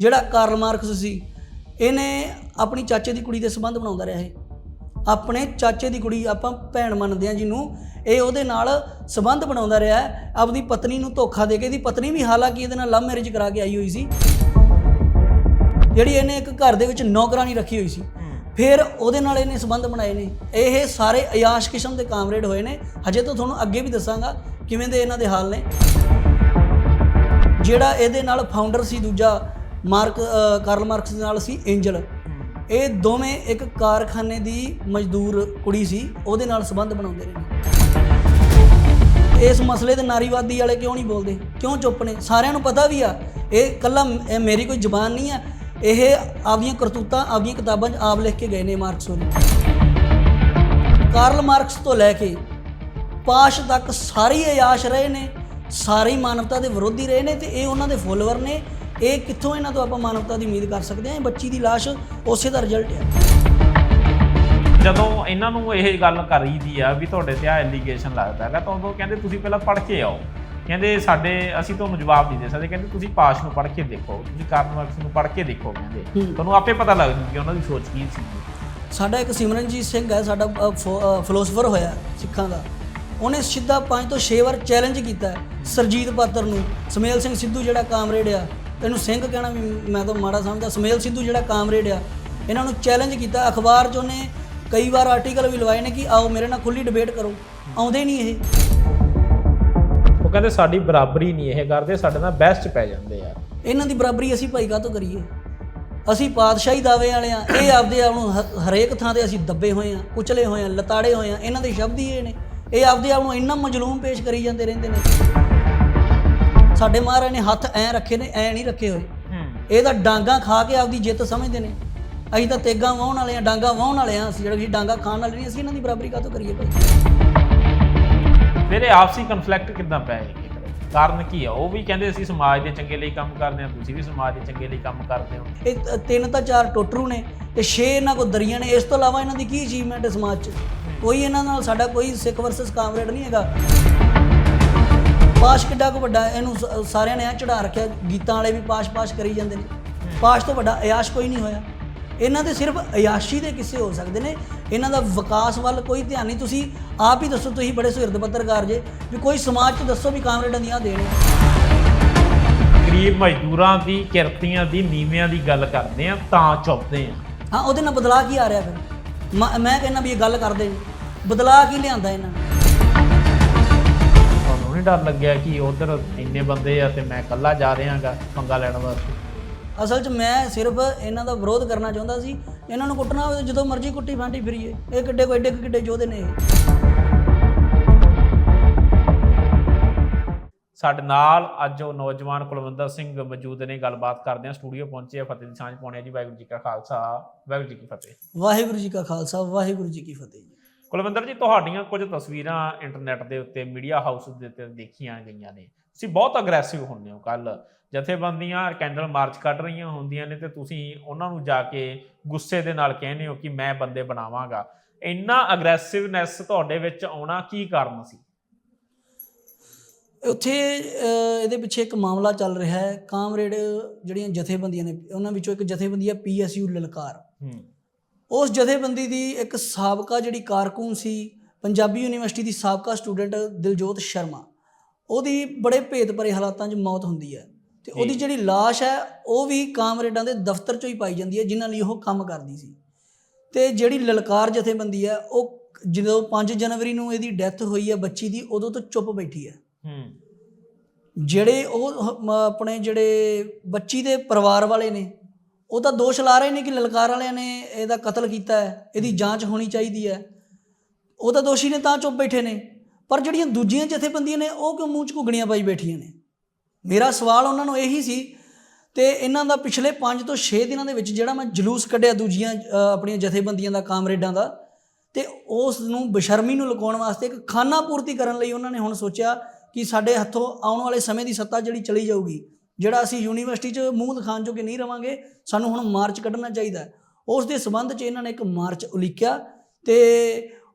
ਜਿਹੜਾ Karl Marx ਸੀ, ਇਹਨੇ ਆਪਣੀ ਚਾਚੇ ਦੀ ਕੁੜੀ ਦੇ ਸੰਬੰਧ ਬਣਾਉਂਦਾ ਰਿਹਾ ਇਹ। ਆਪਣੇ ਚਾਚੇ ਦੀ ਕੁੜੀ ਆਪਾਂ ਭੈਣ ਮੰਨਦੇ ਆ ਜਿਹਨੂੰ, ਇਹ ਉਹਦੇ ਨਾਲ ਸੰਬੰਧ ਬਣਾਉਂਦਾ ਰਿਹਾ ਹੈ। ਆਪਦੀ ਪਤਨੀ ਨੂੰ ਧੋਖਾ ਦੇ ਕੇ, ਇਹਦੀ ਪਤਨੀ ਵੀ ਹਾਲਾਂਕਿ ਇਹਦੇ ਨਾਲ ਲਵ ਮੈਰਿਜ ਕਰਾ ਕੇ ਆਈ ਹੋਈ ਸੀ। ਜਿਹੜੀ ਇਹਨੇ ਇੱਕ ਘਰ ਦੇ ਵਿੱਚ ਨੌਕਰਾਨੀ ਰੱਖੀ ਹੋਈ ਸੀ। ਫਿਰ ਉਹਦੇ ਨਾਲ ਇਹਨੇ ਸੰਬੰਧ ਬਣਾਏ ਨੇ। ਇਹ ਸਾਰੇ ਅਯਾਸ਼ ਕਿਸਮ ਦੇ ਕਾਮਰੇਡ ਹੋਏ ਨੇ। ਹਜੇ ਤਾਂ ਤੁਹਾਨੂੰ ਅੱਗੇ ਵੀ ਦੱਸਾਂਗਾ ਕਿਵੇਂ ਦੇ ਇਹਨਾਂ ਦੇ ਹਾਲ ਨੇ। ਜਿਹੜਾ ਇਹਦੇ ਨਾਲ ਫਾਊਂਡਰ ਸੀ ਦੂਜਾ ਮਾਰਕ ਕਾਰਲ ਮਾਰਕਸ ਦੇ ਨਾਲ ਸੀ ਐਂਜਲ ਇਹ ਦੋਵੇਂ ਇੱਕ ਕਾਰਖਾਨੇ ਦੀ ਮਜ਼ਦੂਰ ਕੁੜੀ ਸੀ, ਉਹਦੇ ਨਾਲ ਸੰਬੰਧ ਬਣਾਉਂਦੇ ਰਹੇ ਇਸ ਮਸਲੇ ਤੇ ਨਾਰੀਵਾਦੀ ਵਾਲੇ ਕਿਉਂ ਨਹੀਂ ਬੋਲਦੇ? ਕਿਉਂ ਚੁੱਪ ਨੇ? ਸਾਰਿਆਂ ਨੂੰ ਪਤਾ ਵੀ ਆ, ਇਹ ਕੱਲਾ ਮੇਰੀ ਕੋਈ ਜ਼ਬਾਨ ਨਹੀਂ ਆ, ਇਹ ਆਪਦੀਆਂ ਕਰਤੂਤਾਂ, ਆਪਦੀਆਂ ਕਿਤਾਬਾਂ 'ਚ ਆਪ ਲਿਖ ਕੇ ਗਏ ਨੇ ਮਾਰਕਸ ਹੋਣੀ ਕਾਰਲ ਮਾਰਕਸ ਤੋਂ ਲੈ ਕੇ ਪਾਸ਼ ਤੱਕ ਸਾਰੇ ਹੀ ਅਯਾਸ਼ ਰਹੇ ਨੇ, ਸਾਰੀ ਮਾਨਵਤਾ ਦੇ ਵਿਰੋਧੀ ਰਹੇ ਨੇ ਤੇ ਇਹ ਉਹਨਾਂ ਦੇ ਫੋਲੋਅਰ ਨੇ ਇਹ ਕਿੱਥੋਂ ਇਹਨਾਂ ਤੋਂ ਆਪਾਂ ਮਾਨਵਤਾ ਦੀ ਉਮੀਦ ਕਰ ਸਕਦੇ ਹਾਂ? ਇਹ ਬੱਚੀ ਦੀ ਲਾਸ਼ ਉਸੇ ਦਾ ਰਿਜ਼ਲਟ ਹੈ ਜਦੋਂ ਇਹਨਾਂ ਨੂੰ ਇਹ ਗੱਲ ਕਰੀਦੀ ਆ ਵੀ ਤੁਹਾਡੇ ਤੇ ਆ ਐਲੀਗੇਸ਼ਨ ਲੱਗਦਾ ਹੈਗਾ ਤਾਂ ਉਦੋਂ ਕਹਿੰਦੇ ਤੁਸੀਂ ਪਹਿਲਾਂ ਪੜ੍ਹ ਕੇ ਆਓ। ਕਹਿੰਦੇ ਸਾਡੇ ਅਸੀਂ ਤੁਹਾਨੂੰ ਜਵਾਬ ਨਹੀਂ ਦੇ ਸਕਦੇ। ਕਹਿੰਦੇ ਤੁਸੀਂ ਪਾਸ਼ ਨੂੰ ਪੜ੍ਹ ਕੇ ਦੇਖੋ ਤੁਸੀਂ ਕਾਰਨ ਮਾਰਕਸ ਨੂੰ ਪੜ੍ਹ ਕੇ ਦੇਖੋ ਕਹਿੰਦੇ। ਤੁਹਾਨੂੰ ਆਪੇ ਪਤਾ ਲੱਗ ਜੂ ਕਿ ਉਹਨਾਂ ਦੀ ਸੋਚ ਕੀ ਸੀ। ਸਾਡਾ ਇੱਕ ਸਿਮਰਨਜੀਤ ਸਿੰਘ ਹੈ ਸਾਡਾ ਫਿਲੋਸਫਰ ਹੋਇਆ ਸਿੱਖਾਂ ਦਾ। ਉਹਨੇ ਸਿੱਧਾ 5 ਤੋਂ 6 ਵਾਰ ਚੈਲੰਜ ਕੀਤਾ ਸਰਜੀਤ ਪਾਤਰ ਨੂੰ। ਸਮੇਲ ਸਿੰਘ ਸਿੱਧੂ ਜਿਹੜਾ ਕਾਮਰੇਡ ਆ ਇਹਨੂੰ ਸਿੰਘ ਕਹਿਣਾ ਵੀ ਮੈਂ ਤਾਂ ਮਾੜਾ ਸਮਝਦਾ। ਸਮੇਲ ਸਿੱਧੂ ਜਿਹੜਾ ਕਾਮਰੇਡ ਆ ਇਹਨਾਂ ਨੂੰ ਚੈਲੰਜ ਕੀਤਾ। ਅਖਬਾਰ 'ਚ ਉਹਨੇ ਕਈ ਵਾਰ ਆਰਟੀਕਲ ਵੀ ਲਵਾਏ ਨੇ ਕਿ ਆਓ ਮੇਰੇ ਨਾਲ ਖੁੱਲੀ ਡਿਬੇਟ ਕਰੋ। ਆਉਂਦੇ ਨਹੀਂ ਇਹ। ਉਹ ਕਹਿੰਦੇ ਸਾਡੀ ਬਰਾਬਰੀ ਨਹੀਂ ਇਹ ਕਰਦੇ ਸਾਡੇ ਨਾਲ ਬੈਸਟ ਪੈ ਜਾਂਦੇ ਆ। ਇਹਨਾਂ ਦੀ ਬਰਾਬਰੀ ਅਸੀਂ ਭਾਈ ਕਾਹਤੋਂ ਕਰੀਏ? ਅਸੀਂ ਪਾਤਸ਼ਾਹੀ ਦਾਵੇ ਵਾਲੇ ਆ ਇਹ ਆਪਦੇ ਆਪ ਨੂੰ ਹਰੇਕ ਥਾਂ ਤੇ ਅਸੀਂ ਦੱਬੇ ਹੋਏ ਆ ਕੁਚਲੇ ਹੋਏ ਆ ਲਤਾੜੇ ਹੋਏ ਆ ਇਹਨਾਂ ਦੇ ਸ਼ਬਦ ਹੀ ਇਹ ਨੇ। ਇਹ ਆਪਦੇ ਆਪ ਨੂੰ ਇੰਨਾ ਮਜਲੂਮ ਪੇਸ਼ ਕਰੀ ਜਾਂਦੇ ਰਹਿੰਦੇ ਨੇ। ਸਾਡੇ ਮਹਾਰਾਜ ਨੇ ਹੱਥ ਐ ਰੱਖੇ ਨੇ ਐ ਨਹੀਂ ਰੱਖੇ ਹੋਏ। ਇਹ ਤਾਂ ਡਾਂਗਾ ਖਾ ਕੇ ਆਪਦੀ ਜਿੱਤ ਸਮਝਦੇ ਨੇ। ਅਸੀਂ ਤਾਂ ਤੇਗਾ ਵਾਹੁਣ ਵਾਲੇ ਆ ਡਾਂਗਾ ਵਾਹੁਣ ਵਾਲੇ ਆ ਅਸੀਂ ਜਿਹੜੇ ਅਸੀਂ ਡਾਂਗਾ ਖਾਣ ਵਾਲੇ ਨਹੀਂ ਅਸੀਂ ਇਹਨਾਂ ਦੀ ਬਰਾਬਰੀ ਕਾਹਤੋਂ ਕਰੀਏ ਭਾਈ? ਫਿਰ ਇਹ ਆਪਸੀ ਕਨਫਲਿਕਟ ਕਿੱਦਾਂ ਪੈ ਕਾਰਨ ਕੀ ਆ? ਉਹ ਵੀ ਕਹਿੰਦੇ ਅਸੀਂ ਸਮਾਜ ਦੇ ਚੰਗੇ ਲਈ ਕੰਮ ਕਰਦੇ ਹਾਂ ਤੁਸੀਂ ਵੀ ਸਮਾਜ ਦੇ ਚੰਗੇ ਲਈ ਕੰਮ ਕਰਦੇ ਹੋ। ਇਹ ਤਿੰਨ ਤਾਂ ਚਾਰ ਟੋਟਰੂ ਨੇ ਤੇ ਛੇ ਇਹਨਾਂ ਕੋਲ ਦਰੀਆਂ ਨੇ। ਇਸ ਤੋਂ ਇਲਾਵਾ ਇਹਨਾਂ ਦੀ ਕੀ ਅਚੀਵਮੈਂਟ ਹੈ ਸਮਾਜ 'ਚ? ਕੋਈ ਇਹਨਾਂ ਨਾਲ ਸਾਡਾ ਕੋਈ ਸਿੱਖ ਵਰਸਸ ਕਾਮਰੇਡ ਨਹੀਂ ਹੈਗਾ। ਪਾਸ਼ ਕਿੱਡਾ ਕੋ ਵੱਡਾ ਇਹਨੂੰ ਸ- ਸਾਰਿਆਂ ਨੇ ਆ ਚੜਾ ਰੱਖਿਆ ਗੀਤਾਂ ਵਾਲੇ ਵੀ ਪਾਸ਼-ਪਾਸ਼ ਕਰੀ ਜਾਂਦੇ ਨੇ। ਪਾਸ਼ ਤੋਂ ਵੱਡਾ ਅਯਾਸ਼ ਕੋਈ ਨਹੀਂ ਹੋਇਆ। ਇਹਨਾਂ ਦੇ ਸਿਰਫ ਅਯਾਸ਼ੀ ਦੇ ਕਿੱਸੇ ਹੋ ਸਕਦੇ ਨੇ। ਇਹਨਾਂ ਦਾ ਵਿਕਾਸ ਵੱਲ ਕੋਈ ਧਿਆਨ ਨਹੀਂ। ਤੁਸੀਂ ਆਪ ਹੀ ਦੱਸੋ ਤੁਸੀਂ ਬੜੇ ਸੁਹਿਰਦ ਪੱਤਰਕਾਰ ਜੇ ਵੀ ਕੋਈ ਸਮਾਜ 'ਚ ਦੱਸੋ ਵੀ ਕਾਮਰੇਡਾਂ ਦੀਆਂ ਦੇਣ। ਗਰੀਬ ਮਜ਼ਦੂਰਾਂ ਦੀ ਕਿਰਤੀਆਂ ਦੀ ਨੀਵਿਆਂ ਦੀ ਗੱਲ ਕਰਦੇ ਆ ਤਾਂ ਚੁੱਪਦੇ ਆ। ਹਾਂ ਉਹਦੇ ਨਾਲ ਬਦਲਾ ਕੀ ਆ ਰਿਹਾ ਫਿਰ? ਮੈਂ- ਮੈਂ ਕਹਿੰਦਾ ਵੀ ਇਹ ਗੱਲ ਕਰਦੇ ਨੇ। ਬਦਲਾ ਕੀ ਲਿਆਂਦਾ ਇਹਨਾਂ ਨੇ? ਨਹੀਂ ਡਰ ਲੱਗਿਆ ਕਿ ਉਧਰ ਇੰਨੇ ਬੰਦੇ ਆ ਤੇ ਮੈਂ ਇਕੱਲਾ ਜਾ ਰਿਹਾਗਾ ਪੰਗਾ ਲੈਣ ਵਾਸਤੇ। ਅਸਲ 'ਚ ਮੈਂ ਸਿਰਫ ਇਹਨਾਂ ਦਾ ਵਿਰੋਧ ਕਰਨਾ ਚਾਹੁੰਦਾ ਸੀ। ਇਹਨਾਂ ਨੂੰ ਕੁੱਟਣਾ ਹੋਵੇ ਜਦੋਂ ਮਰਜ਼ੀ ਕੁੱਟੀ ਫਾਂਟੀ ਫਿਰੀਏ। ਇਹ ਕਿੱਡੇ ਕੋਈ ਏਡੇ ਕੁ ਕਿੱਡੇ ਯੋਧੇ ਨੇ ਇਹ। ਸਾਡੇ ਨਾਲ ਅੱਜ ਉਹ ਨੌਜਵਾਨ ਕੁਲਵਿੰਦਰ ਸਿੰਘ ਮੌਜੂਦ ਨੇ ਗੱਲਬਾਤ ਕਰਦੇ ਆ ਸਟੂਡੀਓ ਪਹੁੰਚੇ ਆ ਫਤਿਹ ਦੀ ਸਾਂਝ ਪਾਉਣੇ ਆ ਜੀ। ਵਾਹਿਗੁਰੂ ਜੀ ਕਾ ਖਾਲਸਾ ਵਾਹਿਗੁਰੂ ਜੀ ਕੀ ਫਤਿਹ। ਵਾਹਿਗੁਰੂ ਜੀ ਕਾ ਖਾਲਸਾ ਵਾਹਿਗੁਰੂ ਜੀ ਕੀ ਫਤਿਹ ਕੁਲਵਿੰਦਰ ਜੀ ਤੁਹਾਡੀਆਂ ਕੁਝ ਤਸਵੀਰਾਂ ਇੰਟਰਨੈਟ ਦੇ ਉੱਤੇ ਮੀਡੀਆ ਹਾਊਸ ਦੇ ਉੱਤੇ ਦੇਖੀਆਂ ਗਈਆਂ ਨੇ। ਤੁਸੀਂ ਬਹੁਤ ਅਗਰੈਸਿਵ ਹੁੰਦੇ ਹੋ ਕੱਲ ਜਥੇਬੰਦੀਆਂ ਕੈਂਡਲ ਮਾਰਚ ਕੱਢ ਰਹੀਆਂ ਹੁੰਦੀਆਂ ਨੇ ਤੇ ਤੁਸੀਂ ਉਹਨਾਂ ਨੂੰ ਜਾ ਕੇ ਗੁੱਸੇ ਦੇ ਨਾਲ ਕਹਿੰਦੇ ਹੋ ਕਿ ਮੈਂ ਬੰਦੇ ਬਣਾਵਾਂਗਾ। ਇੰਨਾ ਅਗਰੈਸਿਵਨੈਸ ਤੁਹਾਡੇ ਵਿੱਚ ਆਉਣਾ ਕੀ ਕਾਰਨ ਸੀ? ਉੱਥੇ ਇਹਦੇ ਪਿੱਛੇ ਇੱਕ ਮਾਮਲਾ ਚੱਲ ਰਿਹਾ ਹੈ। ਕਾਮਰੇਡ ਜਿਹੜੀਆਂ ਜਥੇਬੰਦੀਆਂ ਨੇ ਉਹਨਾਂ ਵਿੱਚੋਂ ਇੱਕ ਜਥੇਬੰਦੀ ਹੈ ਪੀਐਸਯੂ ਲਲਕਾਰ। ਹੂੰ। ਉਸ ਜਥੇਬੰਦੀ ਦੀ ਇੱਕ ਸਾਬਕਾ ਜਿਹੜੀ ਕਾਰਕੂਨ ਸੀ ਪੰਜਾਬੀ ਯੂਨੀਵਰਸਿਟੀ ਦੀ ਸਾਬਕਾ ਸਟੂਡੈਂਟ ਦਿਲਜੋਤ ਸ਼ਰਮਾ ਉਹਦੀ ਬੜੇ ਭੇਦ ਭਰੇ ਹਾਲਾਤਾਂ 'ਚ ਮੌਤ ਹੁੰਦੀ ਹੈ ਤੇ ਉਹਦੀ। ਜਿਹੜੀ ਲਾਸ਼ ਹੈ ਉਹ ਵੀ ਕਾਮਰੇਡਾਂ ਦੇ ਦਫ਼ਤਰ 'ਚੋਂ ਹੀ ਪਾਈ ਜਾਂਦੀ ਹੈ ਜਿਨ੍ਹਾਂ ਲਈ ਉਹ ਕੰਮ ਕਰਦੀ ਸੀ। ਤੇ ਜਿਹੜੀ ਲਲਕਾਰ ਜਥੇਬੰਦੀ ਹੈ ਉਹ ਜਦੋਂ 5 ਜਨਵਰੀ ਨੂੰ ਇਹਦੀ ਡੈਥ ਹੋਈ ਹੈ ਬੱਚੀ ਦੀ ਉਦੋਂ ਤੋਂ ਚੁੱਪ ਬੈਠੀ ਹੈ। ਹੂੰ। ਜਿਹੜੇ ਉਹ ਆਪਣੇ ਜਿਹੜੇ ਬੱਚੀ ਦੇ ਪਰਿਵਾਰ ਵਾਲੇ ਨੇ ਉਹ ਤਾਂ ਦੋਸ਼ ਲਾ ਰਹੇ ਨੇ ਕਿ ਲਲਕਾਰ ਵਾਲਿਆਂ ਨੇ ਇਹਦਾ ਕਤਲ ਕੀਤਾ ਹੈ, ਇਹਦੀ ਜਾਂਚ ਹੋਣੀ ਚਾਹੀਦੀ ਹੈ। ਉਹ ਤਾਂ ਦੋਸ਼ੀ ਨੇ ਤਾਂ ਚੁੱਪ ਬੈਠੇ ਨੇ। ਪਰ ਜਿਹੜੀਆਂ ਦੂਜੀਆਂ ਜਥੇਬੰਦੀਆਂ ਨੇ, ਉਹ ਕਿਉਂ ਮੂੰਹ 'ਚ ਘੁਗਣੀਆਂ ਪਾਈ ਬੈਠੀਆਂ ਨੇ? ਮੇਰਾ ਸਵਾਲ ਉਹਨਾਂ ਨੂੰ ਇਹੀ ਸੀ ਤੇ ਇਹਨਾਂ ਦਾ ਪਿਛਲੇ 5 ਤੋਂ 6 ਦਿਨਾਂ ਦੇ ਵਿੱਚ ਜਿਹੜਾ ਮੈਂ ਜਲੂਸ ਕੱਢਿਆ ਦੂਜੀਆਂ ਆਪਣੀਆਂ ਜਥੇਬੰਦੀਆਂ ਦਾ, ਕਾਮਰੇਡਾਂ ਦਾ, ਤੇ ਉਸ ਨੂੰ ਬਸ਼ਰਮੀ ਨੂੰ ਲੁਕਾਉਣ ਵਾਸਤੇ ਇੱਕ ਖਾਨਾ ਪੂਰਤੀ ਕਰਨ ਲਈ ਉਹਨਾਂ ਨੇ ਹੁਣ ਸੋਚਿਆ ਕਿ ਸਾਡੇ ਹੱਥੋਂ ਆਉਣ ਵਾਲੇ ਸਮੇਂ ਦੀ ਸੱਤਾ ਜਿਹੜੀ ਚਲੀ ਜਾਊਗੀ। ਜਿਹੜਾ ਅਸੀਂ ਯੂਨੀਵਰਸਿਟੀ 'ਚ ਮੂੰਹ ਦਿਖਾਉਣ ਜੋਗੇ ਨਹੀਂ ਰਵਾਂਗੇ ਸਾਨੂੰ ਹੁਣ ਮਾਰਚ ਕੱਢਣਾ ਚਾਹੀਦਾ। ਉਸ ਦੇ ਸਬੰਧ 'ਚ ਇਹਨਾਂ ਨੇ ਇੱਕ ਮਾਰਚ ਉਲੀਕਿਆ ਤੇ